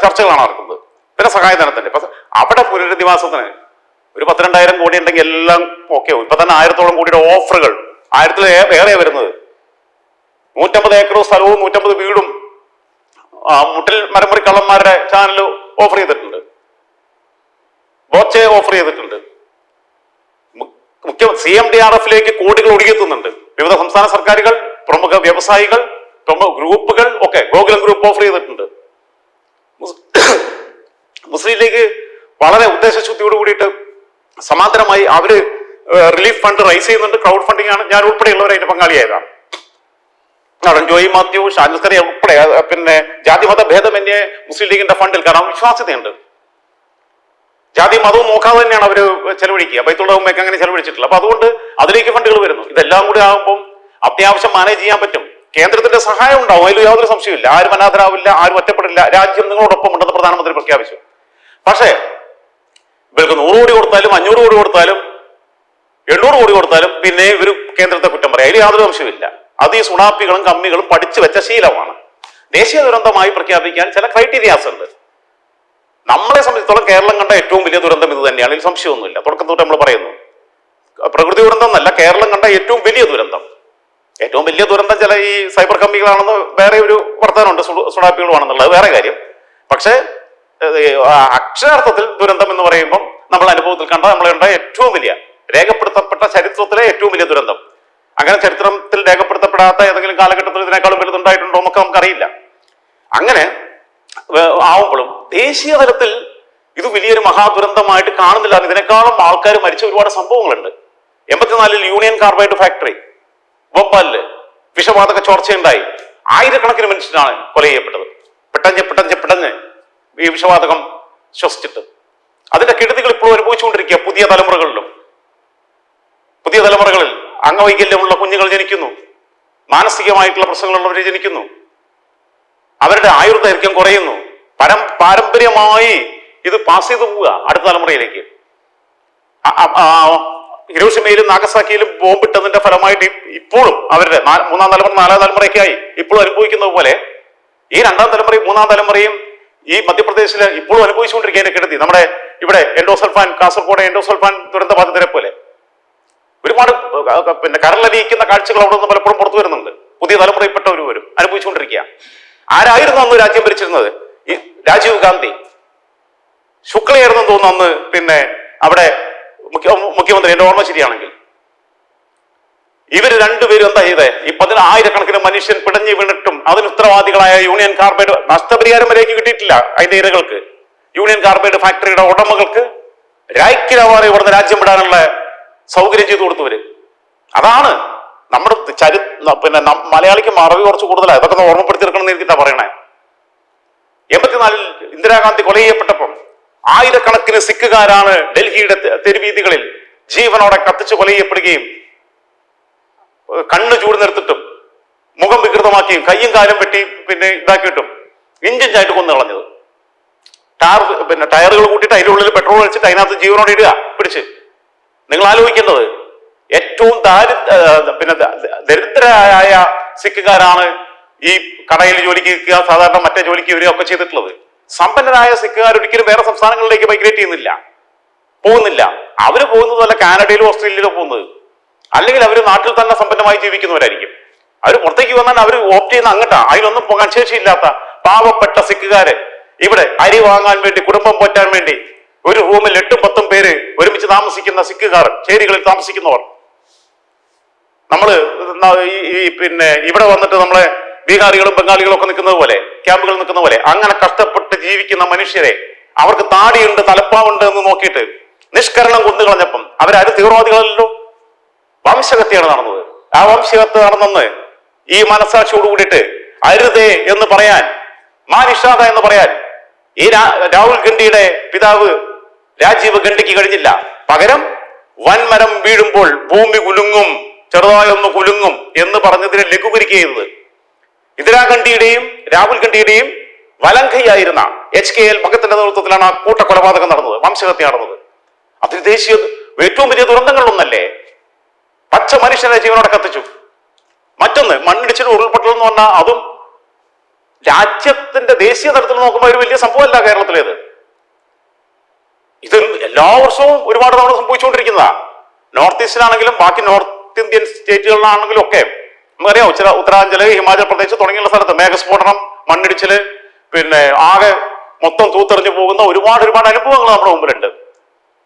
ചർച്ചകളാണ് നടക്കുന്നത്. പിന്നെ സഹായധനത്തിന്റെ ഇപ്പൊ അവിടെ പുനരധിവാസത്തിന് ഒരു പത്തിരണ്ടായിരം കോടി ഉണ്ടെങ്കിൽ എല്ലാം ഓക്കെ ഇപ്പൊ തന്നെ ആയിരത്തോളം കോടിയുടെ ഓഫറുകൾ. ആയിരത്തിൽ ഏറെ വരുന്നത്. നൂറ്റമ്പത് ഏക്കറും സ്ഥലവും നൂറ്റമ്പത് വീടും മുട്ടിൽ മരമുറി കള്ളന്മാരുടെ ചാനൽ ഓഫർ ചെയ്തിട്ടുണ്ട്. ബോച്ചെ ഓഫർ ചെയ്തിട്ടുണ്ട്. മുഖ്യ സി എം ഡി ആർ എഫിലേക്ക് കോടികൾ ഒഴുകിയെത്തുന്നുണ്ട്. വിവിധ സംസ്ഥാന സർക്കാരുകൾ പ്രമുഖ വ്യവസായികൾ പ്രമുഖ ഗ്രൂപ്പുകൾ ഒക്കെ ഗോകുലം ഗ്രൂപ്പ് ഓഫർ ചെയ്തിട്ടുണ്ട്. മുസ്- മുസ്ലിം ലീഗ് വളരെ ഉദ്ദേശശുദ്ധിയോട് കൂടിയിട്ട് സമാന്തരമായി അവർ റിലീഫ് ഫണ്ട് റൈസ് ചെയ്യുന്നുണ്ട്. ക്രൗഡ് ഫണ്ടിംഗ് ആണ്. ഞാൻ ഉൾപ്പെടെയുള്ളവർ അതിന്റെ പങ്കാളിയായതാണ്. നടൻ ജോയി മാത്യു ഷാനിസ്കറി ഉൾപ്പെടെ പിന്നെ ജാതിമത ഭേദമന്യേ മുസ്ലിം ലീഗിന്റെ ഫണ്ടിൽ കാരണം വിശ്വാസ്യതയുണ്ട്. ജാതി മതവും നോക്കാതെ തന്നെയാണ് അവർ ചെലവഴിക്കുക. ബൈത്തുള്ള ഉമ്മയൊക്കെ അങ്ങനെ ചെലവഴിച്ചിട്ടില്ല അപ്പൊ അതുകൊണ്ട് അതിലേക്ക് ഫണ്ടുകൾ വരുന്നു. ഇതെല്ലാം കൂടി ആകുമ്പോൾ അത്യാവശ്യം മാനേജ് ചെയ്യാൻ പറ്റും. കേന്ദ്രത്തിന്റെ സഹായം ഉണ്ടാവും. അതിൽ യാതൊരു സംശയമില്ല ആരും അനാഥരാവില്ല ആരും ഒറ്റപ്പെടില്ല. രാജ്യം നിങ്ങളോടൊപ്പം ഉണ്ടെന്ന് പ്രധാനമന്ത്രി പ്രഖ്യാപിച്ചു. പക്ഷേ ഇവർക്ക് നൂറ് കോടി കൊടുത്താലും അഞ്ഞൂറ് കോടി കൊടുത്താലും എണ്ണൂറ് കോടി കൊടുത്താലും പിന്നെ ഇവർ കേന്ദ്രത്തെ കുറ്റം പറയാം. അതിൽ യാതൊരു സംശയമില്ല അത് ഈ സുണാപ്പികളും കമ്മികളും പഠിച്ചു വെച്ച ശീലമാണ്. ദേശീയ ദുരന്തമായി പ്രഖ്യാപിക്കാൻ ചില ക്രൈറ്റീരിയാസ് ഉണ്ട്. നമ്മളെ സംബന്ധിച്ചിടത്തോളം കേരളം കണ്ട ഏറ്റവും വലിയ ദുരന്തം ഇത് തന്നെയാണ്. ഇതിൽ സംശയമൊന്നുമില്ല. തുടക്കം തൊട്ട് നമ്മൾ പറയുന്നു. പ്രകൃതി ദുരന്തം എന്നല്ല കേരളം കണ്ട ഏറ്റവും വലിയ ദുരന്തം. ഏറ്റവും വലിയ ദുരന്തം ചില ഈ സൈബർ കമ്പികളാണെന്ന് വേറെ ഒരു വർത്തമാനമുണ്ട് സുഡാപ്പികളുമാണെന്നുള്ളത്. വേറെ കാര്യം. പക്ഷേ അക്ഷരാർത്ഥത്തിൽ ദുരന്തം എന്ന് പറയുമ്പം നമ്മൾ അനുഭവത്തിൽ കണ്ട നമ്മൾ കണ്ട ഏറ്റവും വലിയ രേഖപ്പെടുത്തപ്പെട്ട ചരിത്രത്തിലെ ഏറ്റവും വലിയ ദുരന്തം. അങ്ങനെ ചരിത്രത്തിൽ രേഖപ്പെടുത്തപ്പെടാത്ത ഏതെങ്കിലും കാലഘട്ടത്തിൽ ഇതിനേക്കാളും വലുതുണ്ടായിട്ടുണ്ടോ എന്നൊക്കെ നമുക്കറിയില്ല. അങ്ങനെ ആവുമ്പോഴും ദേശീയ തലത്തിൽ ഇത് വലിയൊരു മഹാദുരന്തമായിട്ട് കാണുന്നില്ല. ഇതിനേക്കാളും ആൾക്കാർ മരിച്ച ഒരുപാട് സംഭവങ്ങളുണ്ട്. എൺപത്തിനാലിൽ യൂണിയൻ കാർബൈഡ് ഫാക്ടറി ഭോപ്പാലിൽ വിഷവാതക ചോർച്ചയുണ്ടായി. ആയിരക്കണക്കിന് മനുഷ്യനാണ് കൊല ചെയ്യപ്പെട്ടത്. പെട്ടഞ്ഞ് പെട്ടെന്ന് പെട്ടഞ്ഞ് ഈ വിഷവാതകം ശ്വസിച്ചിട്ട്. അതിന്റെ കെടുതികൾ ഇപ്പോഴും അനുഭവിച്ചുകൊണ്ടിരിക്കുക പുതിയ തലമുറകളിലും. പുതിയ തലമുറകളിൽ അംഗവൈകല്യമുള്ള കുഞ്ഞുങ്ങൾ ജനിക്കുന്നു. മാനസികമായിട്ടുള്ള പ്രശ്നങ്ങളുള്ളവർ ജനിക്കുന്നു. അവരുടെ ആയുർദൈർഘ്യം കുറയുന്നു. പരം പാരമ്പര്യമായി ഇത് പാസ് ചെയ്തു പോവുക അടുത്ത തലമുറയിലേക്ക്. ഹിരോഷിമയിലും നാഗസാക്കിയിലും ബോംബിട്ടതിന്റെ ഫലമായിട്ട് ഇപ്പോഴും അവരുടെ മൂന്നാം തലമുറ നാലാം തലമുറയൊക്കെ ആയി ഇപ്പോഴും അനുഭവിക്കുന്നത് പോലെ ഈ രണ്ടാം തലമുറയും മൂന്നാം തലമുറയും ഈ മധ്യപ്രദേശിൽ ഇപ്പോഴും അനുഭവിച്ചുകൊണ്ടിരിക്കുന്നതിനെ കെടുത്തി നമ്മുടെ ഇവിടെ എൻഡോസൽഫാൻ കാസർഗോഡ് എൻഡോസൽഫാൻ ദുരന്ത ബാധിതരെ പോലെ. ഒരുപാട് പിന്നെ കരളലിയിക്കുന്ന കാഴ്ചകൾ അവിടെ നിന്ന് പലപ്പോഴും പുറത്തു വരുന്നുണ്ട്. പുതിയ തലമുറയിൽപ്പെട്ടവർ വരും അനുഭവിച്ചുകൊണ്ടിരിക്കുക ആരായിരുന്നു അന്ന് രാജ്യം ഭരിച്ചിരുന്നത്? ഈ രാജീവ് ഗാന്ധി. ശുക്ലയായിരുന്നു തോന്നുന്നു അന്ന് പിന്നെ അവിടെ മുഖ്യമന്ത്രി എന്റെ ഓർമ്മ ശരിയാണെങ്കിൽ. ഇവർ രണ്ടുപേരും എന്താ ചെയ്തേ? ഈ പതിനായിരക്കണക്കിന് മനുഷ്യൻ പിടഞ്ഞു വീണിട്ടും അതിന് ഉത്തരവാദികളായ യൂണിയൻ കാർബൈഡ് നഷ്ടപരിഹാരം വരേക്ക് കിട്ടിയിട്ടില്ല അതിന്റെ ഇരകൾക്ക്. യൂണിയൻ കാർബൈഡ് ഫാക്ടറിയുടെ ഉടമകൾക്ക് രാജ്യം വിടാനുള്ള സൗകര്യം ചെയ്തു കൊടുത്തവര് അതാണ് നമ്മുടെ ചരി പിന്നെ മലയാളിക്ക് മറവി കുറച്ച് കൂടുതലാണ് ഇതൊക്കെ ഒന്ന് ഓർമ്മപ്പെടുത്തിയെടുക്കണം എനിക്കിട്ടാ പറയണേ? എൺപത്തിനാലിൽ ഇന്ദിരാഗാന്ധി കൊല ചെയ്യപ്പെട്ടപ്പം ആയിരക്കണക്കിന് സിഖുകാരാണ് ഡൽഹിയുടെ തെരുവീതികളിൽ ജീവനോടെ കത്തിച്ച് കൊല ചെയ്യപ്പെടുകയും കണ്ണ് ചൂട് നിർത്തിട്ടും മുഖം വികൃതമാക്കിയും കയ്യും കാലും വെട്ടി പിന്നെ ഇതാക്കിയിട്ടും ഇഞ്ചിഞ്ചായിട്ട് കൊന്നു കളഞ്ഞത്. ടയർ പിന്നെ ടയറുകൾ കൂട്ടിയിട്ട് അതിന്റെ ഉള്ളിൽ പെട്രോൾ വെച്ചിട്ട് അതിനകത്ത് ജീവനോടെ ഇടുക പിടിച്ച്. നിങ്ങൾ ആലോചിക്കേണ്ടത് ഏറ്റവും ദാരി പിന്നെ ദരിദ്രരായ സിഖുകാരാണ് ഈ കടയിൽ ജോലിക്ക് നിൽക്കുക സാധാരണ മറ്റേ ജോലിക്ക് വരിക ഒക്കെ ചെയ്തിട്ടുള്ളത്. സമ്പന്നരായ സിഖുകാർ ഒരിക്കലും വേറെ സംസ്ഥാനങ്ങളിലേക്ക് മൈഗ്രേറ്റ് ചെയ്യുന്നില്ല. പോകുന്നില്ല. അവർ പോകുന്നത് വല്ല കാനഡയിലോ ഓസ്ട്രേലിയയിലോ പോകുന്നത്. അല്ലെങ്കിൽ അവർ നാട്ടിൽ തന്നെ സമ്പന്നമായി ജീവിക്കുന്നവരായിരിക്കും. അവർ പുറത്തേക്ക് വന്നാൽ അവർ ഓപ്റ്റ് ചെയ്യുന്ന അങ്ങട്ടാ. അതിലൊന്നും പോകാൻ ശേഷിയില്ലാത്ത പാവപ്പെട്ട സിഖുകാരെ. ഇവിടെ അരി വാങ്ങാൻ വേണ്ടി കുടുംബം പോറ്റാൻ വേണ്ടി ഒരു റൂമിൽ എട്ടും പത്തും പേര് ഒരുമിച്ച് താമസിക്കുന്ന സിഖുകാർ ചേരികളിൽ താമസിക്കുന്നവർ. നമ്മൾ ന- ഈ- പിന്നെ ഇവിടെ വന്നിട്ട് നമ്മളെ ബീഹാറികളും ബംഗാളികളും ഒക്കെ നിൽക്കുന്നത് പോലെ ക്യാമ്പുകൾ നിൽക്കുന്ന പോലെ അങ്ങനെ കഷ്ടപ്പെട്ട് ജീവിക്കുന്ന മനുഷ്യരെ അവർക്ക് താടിയുണ്ട് തലപ്പാവുണ്ട് എന്ന് നോക്കിയിട്ട് നിഷ്കരണം കൊന്നുകളഞ്ഞപ്പം അവരാരും തീവ്രവാദികളല്ലോ. വംശഹത്യയാണ് നടന്നത്. ആ വംശഹത്യ നടന്നെന്ന് ഈ മനസാക്ഷിയോട് കൂടിയിട്ട് അരുതേ എന്ന് പറയാൻ മാനിഷാദ എന്ന് പറയാൻ ഈ രാഹുൽ ഗണ്ഡിയുടെ പിതാവ് രാജീവ് ഗണ്ഡിക്ക് കഴിഞ്ഞില്ല. പകരം വൻമരം വീഴുമ്പോൾ ഭൂമി കുലുങ്ങും. ചെറുതായൊന്ന് കുലുങ്ങും എന്ന് പറഞ്ഞതിനെ ലഘൂകരിക്കുന്നത് ഇന്ദിരാഗാന്ധിയുടെയും രാഹുൽ ഗാന്ധിയുടെയും വലങ്കയായിരുന്ന എച്ച് കെ എൽ ഭഗത്തിന്റെ നേതൃത്വത്തിലാണ് ആ കൂട്ടക്കൊലപാതകം നടന്നത് വംശഹത്യ നടന്നത്. അതിന് ദേശീയ ഏറ്റവും വലിയ ദുരന്തങ്ങളിലൊന്നല്ലേ? പച്ച മനുഷ്യനെ ജീവനോടെ കത്തിച്ചു. മറ്റൊന്ന് മണ്ണിടിച്ചിൽ ഉരുൾപൊട്ടൽ എന്ന് പറഞ്ഞാൽ അതും രാജ്യത്തിന്റെ ദേശീയ തലത്തിൽ നോക്കുമ്പോൾ ഒരു വലിയ സംഭവമല്ല കേരളത്തിലേത്. ഇത് എല്ലാ വർഷവും ഒരുപാട് തവണ സംഭവിച്ചുകൊണ്ടിരിക്കുന്നതാ. നോർത്ത് ഈസ്റ്റിലാണെങ്കിലും ബാക്കി നോർത്ത് ഇന്ത്യൻ സ്റ്റേറ്റുകളിലാണെങ്കിലും ഒക്കെ. നമുക്കറിയാം ചില ഉത്തരാഞ്ചൽ ഹിമാചൽ പ്രദേശ് തുടങ്ങിയുള്ള സ്ഥലത്ത് മേഘസ്ഫോടനം മണ്ണിടിച്ചിൽ പിന്നെ ആകെ മൊത്തം തൂത്തെറിഞ്ഞു പോകുന്ന ഒരുപാട് ഒരുപാട് അനുഭവങ്ങൾ നമ്മുടെ മുമ്പിലുണ്ട്.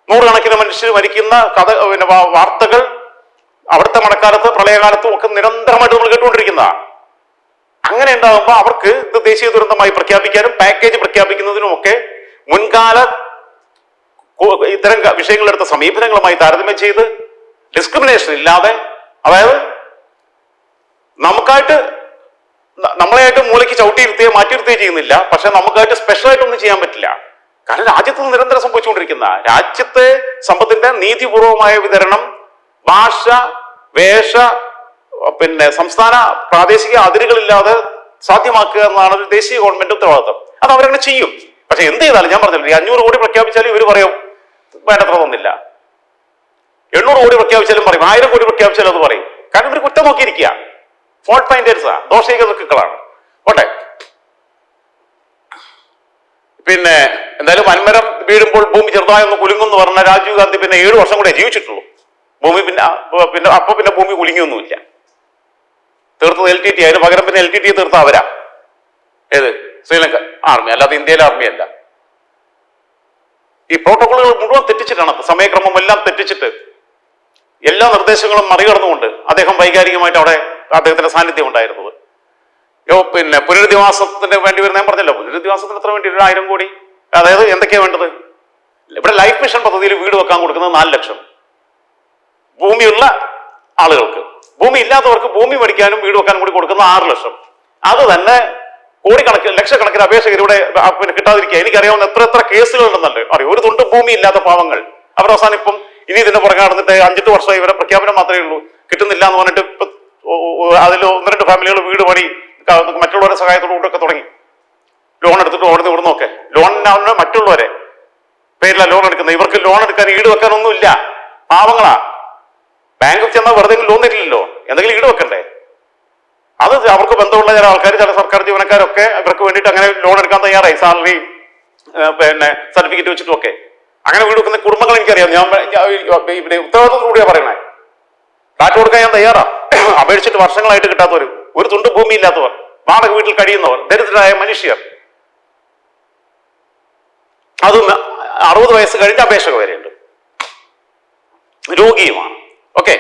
നൂറുകണക്കിന് മനുഷ്യർ മരിക്കുന്ന കഥ പിന്നെ വാർത്തകൾ അവിടുത്തെ മഴക്കാലത്ത് പ്രളയകാലത്തും ഒക്കെ നിരന്തരമായിട്ട് നമ്മൾ കേട്ടുകൊണ്ടിരിക്കുന്നതാണ് അങ്ങനെ ഉണ്ടാകുമ്പോൾ അവർക്ക് ഇത് ദേശീയ ദുരന്തമായി പ്രഖ്യാപിക്കാനും പാക്കേജ് പ്രഖ്യാപിക്കുന്നതിനും ഒക്കെ മുൻകാല ഇത്തരം വിഷയങ്ങളെടുത്ത സമീപനങ്ങളുമായി താരതമ്യം ചെയ്ത് ഡിസ്ക്രിമിനേഷൻ ഇല്ലാതെ അതായത് നമുക്കായിട്ട് നമ്മളെയായിട്ട് മൂലയ്ക്ക് ചവിട്ടിയിരുത്തുകയോ മാറ്റിയിരുത്തുകയോ ചെയ്യുന്നില്ല. പക്ഷെ നമുക്കായിട്ട് സ്പെഷ്യലായിട്ട് ഒന്നും ചെയ്യാൻ പറ്റില്ല. കാരണം രാജ്യത്ത് നിരന്തരം സംഭവിച്ചുകൊണ്ടിരിക്കുന്ന രാജ്യത്തെ സമ്പത്തിന്റെ നീതിപൂർവമായ വിതരണം ഭാഷ വേഷ പിന്നെ സംസ്ഥാന പ്രാദേശിക അതിരുകളില്ലാതെ സാധ്യമാക്കുക എന്നാണ് ഒരു ദേശീയ ഗവൺമെന്റ് ഉത്തരവാദിത്വം അത് അവരങ്ങനെ ചെയ്യും. പക്ഷെ എന്ത് ചെയ്താലും ഞാൻ പറഞ്ഞില്ല ഈ അഞ്ഞൂറ് കോടി പ്രഖ്യാപിച്ചാലും ഇവർ പറയും വേണ്ടത്ര തന്നില്ല. എണ്ണൂറ് കോടി പ്രഖ്യാപിച്ചാലും പറയും ആയിരം കോടി പ്രഖ്യാപിച്ചാലും അത് പറയും. കാരണം ഇവർ കുറ്റം നോക്കിയിരിക്കുക. ഫോൾട്ട് ഫൈൻഡേഴ്സാ ദോഷൈക ദുഃഖങ്ങളാണ് ഓട്ടെ പിന്നെ എന്തായാലും വൻമരം വീഴുമ്പോൾ ഭൂമി ചെറുതായി ഒന്ന് കുലുങ്ങും എന്ന് പറഞ്ഞ രാജീവ് ഗാന്ധി പിന്നെ ഏഴു വർഷം കൂടെ ജീവിച്ചിട്ടുള്ളൂ. ഭൂമി പിന്നെ പിന്നെ അപ്പൊ പിന്നെ ഭൂമി കുലുങ്ങിയൊന്നുമില്ല. തീർത്തത് എൽ ടി ടി അതിന് പകരം പിന്നെ എൽ ടി ടി തീർത്ത അവരാ. ഏത്? ശ്രീലങ്ക ആർമി. അല്ലാതെ ഇന്ത്യയിലെ ആർമി അല്ല. ഈ പ്രോട്ടോകോളുകൾ മുഴുവൻ തെറ്റിച്ചിട്ടാണ് സമയക്രമം എല്ലാം തെറ്റിച്ചിട്ട് എല്ലാ നിർദ്ദേശങ്ങളും മറികടന്നുകൊണ്ട് അദ്ദേഹം വൈകാരികമായിട്ട് അവിടെ അദ്ദേഹത്തിന്റെ സാന്നിധ്യം ഉണ്ടായിരുന്നത്. യോ പിന്നെ പുനരധിവാസത്തിന് വേണ്ടി വരുന്ന ഞാൻ പറഞ്ഞല്ലോ പുനരധിവാസത്തിന് എത്ര വേണ്ടി? ഒരു ആയിരം കോടി. അതായത് എന്തൊക്കെയാ വേണ്ടത്? ഇവിടെ ലൈഫ് മിഷൻ പദ്ധതിയിൽ വീട് വെക്കാൻ കൊടുക്കുന്നത് നാല് ലക്ഷം. ഭൂമിയുള്ള ആളുകൾക്ക്. ഭൂമി ഇല്ലാത്തവർക്ക് ഭൂമി മേടിക്കാനും വീട് വെക്കാനും കൂടി കൊടുക്കുന്നത് ആറ് ലക്ഷം. അത് തന്നെ കോടിക്കണക്കിന് ലക്ഷക്കണക്കിന് ആ, പിന്നെ കിട്ടാതിരിക്കുക. എനിക്കറിയാവുന്ന എത്ര എത്ര കേസുകൾ ഉണ്ടെന്നല്ലേ അറിയാം. ഒരു തുണ്ട് ഭൂമി ഇല്ലാത്ത പാവങ്ങൾ. അവർ അവസാനം ഇപ്പം ഇനി ഇതിന്റെ പുറകെ നടന്നിട്ട് അഞ്ചെട്ട് വർഷം ഇവരെ പ്രഖ്യാപനം മാത്രമേ ഉള്ളൂ. കിട്ടുന്നില്ല എന്ന് പറഞ്ഞിട്ട് ഇപ്പൊ അതിൽ ഒന്ന് രണ്ട് ഫാമിലികൾ വീട് പണി മറ്റുള്ളവരെ ഒക്കെ തുടങ്ങി. ലോൺ എടുത്തിട്ട് ഓടുന്ന ഇവിടുന്നൊക്കെ ലോണിനാണ് മറ്റുള്ളവരെ. പേരില ലോൺ എടുക്കുന്നത്. ഇവർക്ക് ലോൺ എടുക്കാൻ ഈട് വെക്കാനൊന്നുമില്ല പാവങ്ങളാ. ബാങ്കിൽ ചെന്നാൽ വെറുതെ ലോൺ തരില്ലല്ലോ. എന്തെങ്കിലും ഈട് വെക്കണ്ടേ? അത് അവർക്ക് ബന്ധമുള്ള ചില ആൾക്കാർ ചില സർക്കാർ ജീവനക്കാരൊക്കെ ഇവർക്ക് വേണ്ടിയിട്ട് അങ്ങനെ ലോൺ എടുക്കാൻ തയ്യാറായി. സാലറി പിന്നെ സർട്ടിഫിക്കറ്റ് വെച്ചിട്ടും ഒക്കെ അങ്ങനെ വീട് വെക്കുന്ന കുടുംബങ്ങൾ എനിക്കറിയാം. ഞാൻ ഇവിടെ ഉത്തരവാദിത്തത്തോടുകൂടിയാ പറയണേ. കാറ്റ് കൊടുക്കാൻ ഞാൻ തയ്യാറാ. അപേക്ഷിച്ചിട്ട് വർഷങ്ങളായിട്ട് കിട്ടാത്തവർ ഒരു തുണ്ട് ഭൂമി ഇല്ലാത്തവർ വാടക വീട്ടിൽ കഴിയുന്നവർ. ദരിദ്രരായ മനുഷ്യർ. അതും അറുപത് വയസ്സ് കഴിഞ്ഞ അപേക്ഷക വരെയുണ്ട്. രോഗിയുമാണ്. ഓക്കെ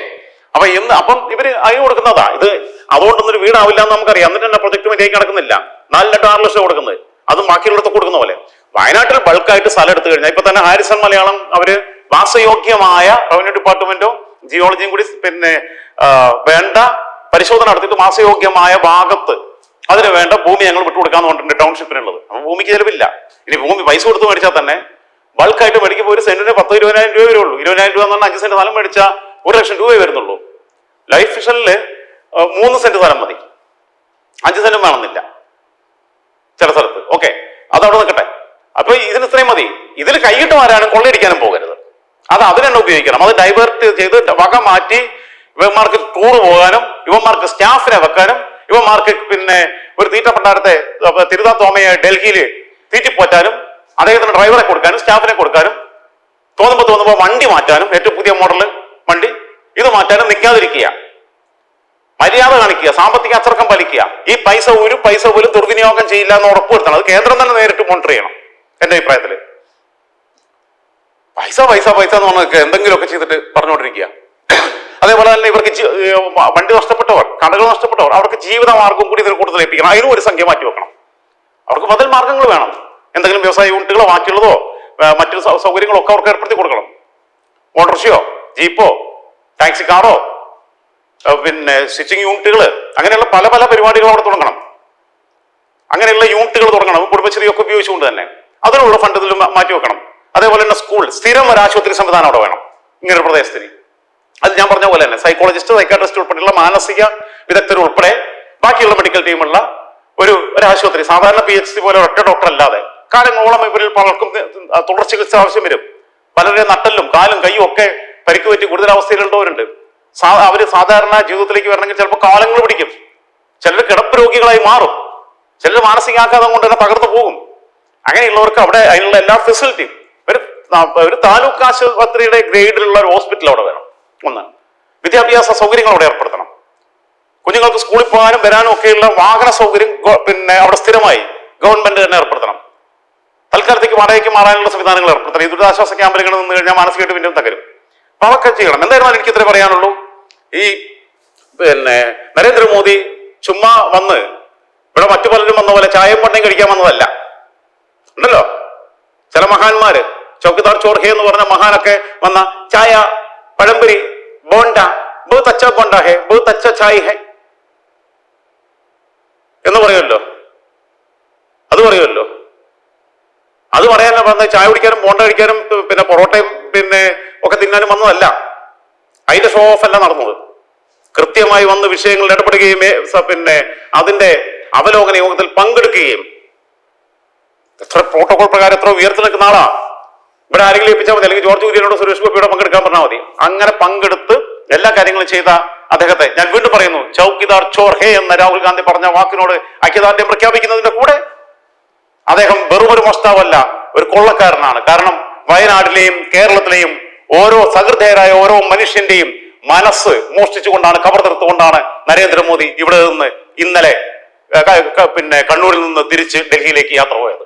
അപ്പൊ എന്ന് അപ്പം ഇവർ അതിന് കൊടുക്കുന്നതാ. ഇത് അതുകൊണ്ടൊന്നും ഒരു വീടാവില്ല എന്ന് നമുക്കറിയാം. എന്നിട്ട് തന്നെ പ്രൊജക്ട് മര്യാദയ്ക്ക് നടക്കുന്നില്ല നാല് ലക്ഷം ആറ് ലക്ഷം കൊടുക്കുന്നത്. അതും ബാക്കിയുള്ളടത്ത് കൊടുക്കുന്ന പോലെ. വയനാട്ടിൽ ബൾക്കായിട്ട് സ്ഥലം എടുത്തു കഴിഞ്ഞാൽ ഇപ്പൊ തന്നെ ഹാരിസൺ മലയാളം അവർ വാസയോഗ്യമായ റവന്യൂ ഡിപ്പാർട്ട്മെന്റോ ജിയോളജിയും കൂടി പിന്നെ വേണ്ട പരിശോധന നടത്തിയിട്ട് വാസയോഗ്യമായ ഭാഗത്ത് അതിന് വേണ്ട ഭൂമി ഞങ്ങൾ വിട്ടുകൊടുക്കാന്ന് പറഞ്ഞിട്ടുണ്ട് ടൗൺഷിപ്പിനുള്ളത്. അപ്പൊ ഭൂമിക്ക് ചെലവില്ല. ഇനി ഭൂമി പൈസ കൊടുത്ത് മേടിച്ചാൽ തന്നെ ബൾക്കായിട്ട് മേടിക്കുമ്പോൾ ഒരു സെന്റിന് പത്ത് ഇരുപതിനായിരം രൂപ വരുള്ളൂ. ഇരുപതിനായിരം രൂപ എന്ന് പറഞ്ഞാൽ അഞ്ച് സെന്റ് സ്ഥലം മേടിച്ചാൽ ഒരു ലക്ഷം രൂപയെ വരുന്നുള്ളൂ. ലൈഫ് മിഷനിൽ മൂന്ന് സെന്റ് സ്ഥലം മതി. അഞ്ച് സെന്റും വേണമെന്നില്ല. ചില സ്ഥലത്ത്. ഓക്കെ. അതവിടെ നിൽക്കട്ടെ. അപ്പൊ ഇതിന് ഇത്രയും മതി. ഇതിൽ കൈയിട്ട് മാറാനും കൊള്ളയടിക്കാനും പോകരുത്. അത് അതിനെന്നെ ഉപയോഗിക്കണം. അത് ഡൈവേർട്ട് ചെയ്ത് വക മാറ്റി ഇവന്മാർക്ക് ടൂർ പോകാനും ഇവന്മാർക്ക് സ്റ്റാഫിനെ വെക്കാനും ഇവന്മാർക്ക് പിന്നെ ഒരു തീറ്റപ്പെട്ടാരത്തെ തിരുതാ തോമയെ ഡൽഹിയിൽ തീറ്റിപ്പോറ്റാനും അദ്ദേഹത്തിന് ഡ്രൈവറെ കൊടുക്കാനും സ്റ്റാഫിനെ കൊടുക്കാനും തോന്നുമ്പോൾ തോന്നുമ്പോൾ വണ്ടി മാറ്റാനും ഏറ്റവും പുതിയ മോഡൽ വണ്ടി ഇത് മാറ്റാനും നിൽക്കാതിരിക്കുക. മര്യാദ കാണിക്കുക സാമ്പത്തിക അച്ചടക്കം പാലിക്കുക. ഈ പൈസ ഒരു പൈസ പോലും ദുർവിനിയോഗം ചെയ്യില്ല എന്ന് ഉറപ്പുവരുത്തണം. അത് കേന്ദ്രം തന്നെ നേരിട്ട് മോണിറ്റർ ചെയ്യണം. എന്റെ അഭിപ്രായത്തിൽ പൈസ പൈസ പൈസ എന്ന് പറഞ്ഞൊക്കെ എന്തെങ്കിലുമൊക്കെ ചെയ്തിട്ട് പറഞ്ഞുകൊണ്ടിരിക്കുക. അതേപോലെ തന്നെ ഇവർക്ക് വണ്ടി നഷ്ടപ്പെട്ടവർ കടകൾ നഷ്ടപ്പെട്ടവർ അവർക്ക് ജീവിത മാർഗം കൂടി ഇതിൽ കൂടുതൽ ഏൽപ്പിക്കണം അതിനും ഒരു സംഖ്യ മാറ്റി വെക്കണം. അവർക്ക് ബദൽ മാർഗങ്ങൾ വേണം. എന്തെങ്കിലും വ്യവസായ യൂണിറ്റുകളോ ബാക്കിയുള്ളതോ മറ്റു സൗകര്യങ്ങളോ ഒക്കെ അവർക്ക് ഏർപ്പെടുത്തി കൊടുക്കണം. ഓട്ടോറിക്ഷയോ ജീപ്പോ ടാക്സി കാറോ പിന്നെ സ്റ്റിച്ചിങ് യൂണിറ്റുകൾ അങ്ങനെയുള്ള പല പല പരിപാടികൾ അവിടെ തുടങ്ങണം. അങ്ങനെയുള്ള യൂണിറ്റുകൾ തുടങ്ങണം. കുടുംബശ്രീയൊക്കെ ഉപയോഗിച്ചുകൊണ്ട് തന്നെ. അതിനുള്ള ഫണ്ട് ഇതിൽ മാറ്റി വെക്കണം. അതേപോലെ തന്നെ സ്കൂൾ സ്ഥിരം ഒരു ആശുപത്രി സംവിധാനം അവിടെ വേണം. ഇങ്ങനൊരു പ്രദേശത്തിന്. അത് ഞാൻ പറഞ്ഞ പോലെ തന്നെ സൈക്കോളജിസ്റ്റ് സൈക്കാട്രിസ്റ്റ് ഉൾപ്പെടെയുള്ള മാനസിക വിദഗ്ധർ ഉൾപ്പെടെ ബാക്കിയുള്ള മെഡിക്കൽ ടീമുള്ള ഒരു ഒരു ആശുപത്രി. സാധാരണ പി എച്ച് സി പോലെ ഒറ്റ ഡോക്ടർ അല്ലാതെ. കാലങ്ങളോളം ഇവരിൽ പലർക്കും തുടർ ചികിത്സ ആവശ്യം വരും. പലരുടെ നട്ടലും കാലും കൈയും ഒക്കെ പരിക്ക് പറ്റി ഗുരുതരാവസ്ഥയിലുള്ളവരുണ്ട് സാ അവർ സാധാരണ ജീവിതത്തിലേക്ക് വരണമെങ്കിൽ ചിലപ്പോൾ കാലങ്ങൾ പിടിക്കും. ചിലർ കിടപ്പ് രോഗികളായി മാറും. ചിലർ മാനസികാഘാതം കൊണ്ട് തന്നെ തകർന്നു പോകും. അങ്ങനെയുള്ളവർക്ക് അവിടെ അതിനുള്ള എല്ലാ ഫെസിലിറ്റിയും ഒരു ഒരു താലൂക്ക് ആശുപത്രിയുടെ ഗ്രേഡിലുള്ള ഒരു ഹോസ്പിറ്റൽ അവിടെ വേണം. ഒന്ന്. വിദ്യാഭ്യാസ സൗകര്യങ്ങൾ അവിടെ ഏർപ്പെടുത്തണം. കുഞ്ഞുങ്ങൾക്ക് സ്കൂളിൽ പോകാനും വരാനും ഒക്കെയുള്ള വാഹന സൗകര്യം പിന്നെ അവിടെ സ്ഥിരമായി ഗവൺമെന്റ് തന്നെ ഏർപ്പെടുത്തണം. തൽക്കാലത്തേക്ക് വാടകയ്ക്ക് മാറാനുള്ള സംവിധാനങ്ങൾ ഏർപ്പെടുത്തണം. ഈ ദുരിതാശ്വാസ ക്യാമ്പുകളിൽ നിന്ന് കഴിഞ്ഞാൽ മാനസികമായിട്ട് വീണ്ടും തകരും. അപ്പൊ അതൊക്കെ ചെയ്യണം. എന്തായിരുന്നാലും എനിക്ക് ഇത്രേ പറയാനുള്ളൂ. ഈ പിന്നെ നരേന്ദ്രമോദി ചുമ്മാ വന്ന് ഇവിടെ മറ്റു പലരും വന്ന പോലെ ചായയും പണ്ണയും കഴിക്കാൻ വന്നതല്ല. ഉണ്ടല്ലോ? ചില മഹാന്മാര് ചൗക്കിദാർ ചോർഹെ എന്ന് പറഞ്ഞ മഹാനൊക്കെ വന്ന ചായ പഴംപൊരി ബോണ്ട ബഹുത് അച്ച ബോണ്ട ഹെ ബഹുത് അച്ച ചായ ഹെ എന്ന് പറയുമല്ലോ. അത് പറയുമല്ലോ. അത് പറയാനല്ല പറഞ്ഞ ചായ കുടിക്കാനും ബോണ്ട കഴിക്കാനും പിന്നെ പൊറോട്ടയും പിന്നെ ഒക്കെ തിന്നാനും വന്നതല്ല. അതിന്റെ ഷോ ഓഫ് അല്ല നടന്നത്. കൃത്യമായി വന്ന് വിഷയങ്ങളിൽ ഇടപെടുകയും പിന്നെ അതിന്റെ അവലോകന യോഗത്തിൽ പങ്കെടുക്കുകയും എത്ര പ്രോട്ടോകോൾ പ്രകാരം എത്ര ഉയർത്തി നിൽക്കുന്ന ആളാ. ഇവിടെ ആരെങ്കിലും ഏൽപ്പിച്ചാൽ മതി. അല്ലെങ്കിൽ ജോർജ് കുര്യനോട് സുരേഷ് ഗോപിയോട് പങ്കെടുക്കാൻ പറഞ്ഞാൽ മതി. അങ്ങനെ പങ്കെടുത്ത് എല്ലാ കാര്യങ്ങളും ചെയ്ത അദ്ദേഹത്തെ ഞാൻ വീണ്ടും പറയുന്നു ചൌക്കിദാർ ചോർ ഹേ എന്ന രാഹുൽ ഗാന്ധി പറഞ്ഞ വാക്കിനോട് ഐക്യദാർഢ്യം പ്രഖ്യാപിക്കുന്നതിന്റെ കൂടെ അദ്ദേഹം വെറുമൊരു മോഷ്ടാവല്ല ഒരു കൊള്ളക്കാരനാണ്. കാരണം വയനാട്ടിലെയും കേരളത്തിലെയും ഓരോ സഹൃദയരായ ഓരോ മനുഷ്യന്റെയും മനസ്സ് മോഷ്ടിച്ചുകൊണ്ടാണ് കവർന്നെടുത്തുകൊണ്ടാണ് നരേന്ദ്രമോദി ഇവിടെ നിന്ന് ഇന്നലെ പിന്നെ കണ്ണൂരിൽ നിന്ന് തിരിച്ച് ഡൽഹിയിലേക്ക് യാത്ര പോയത്.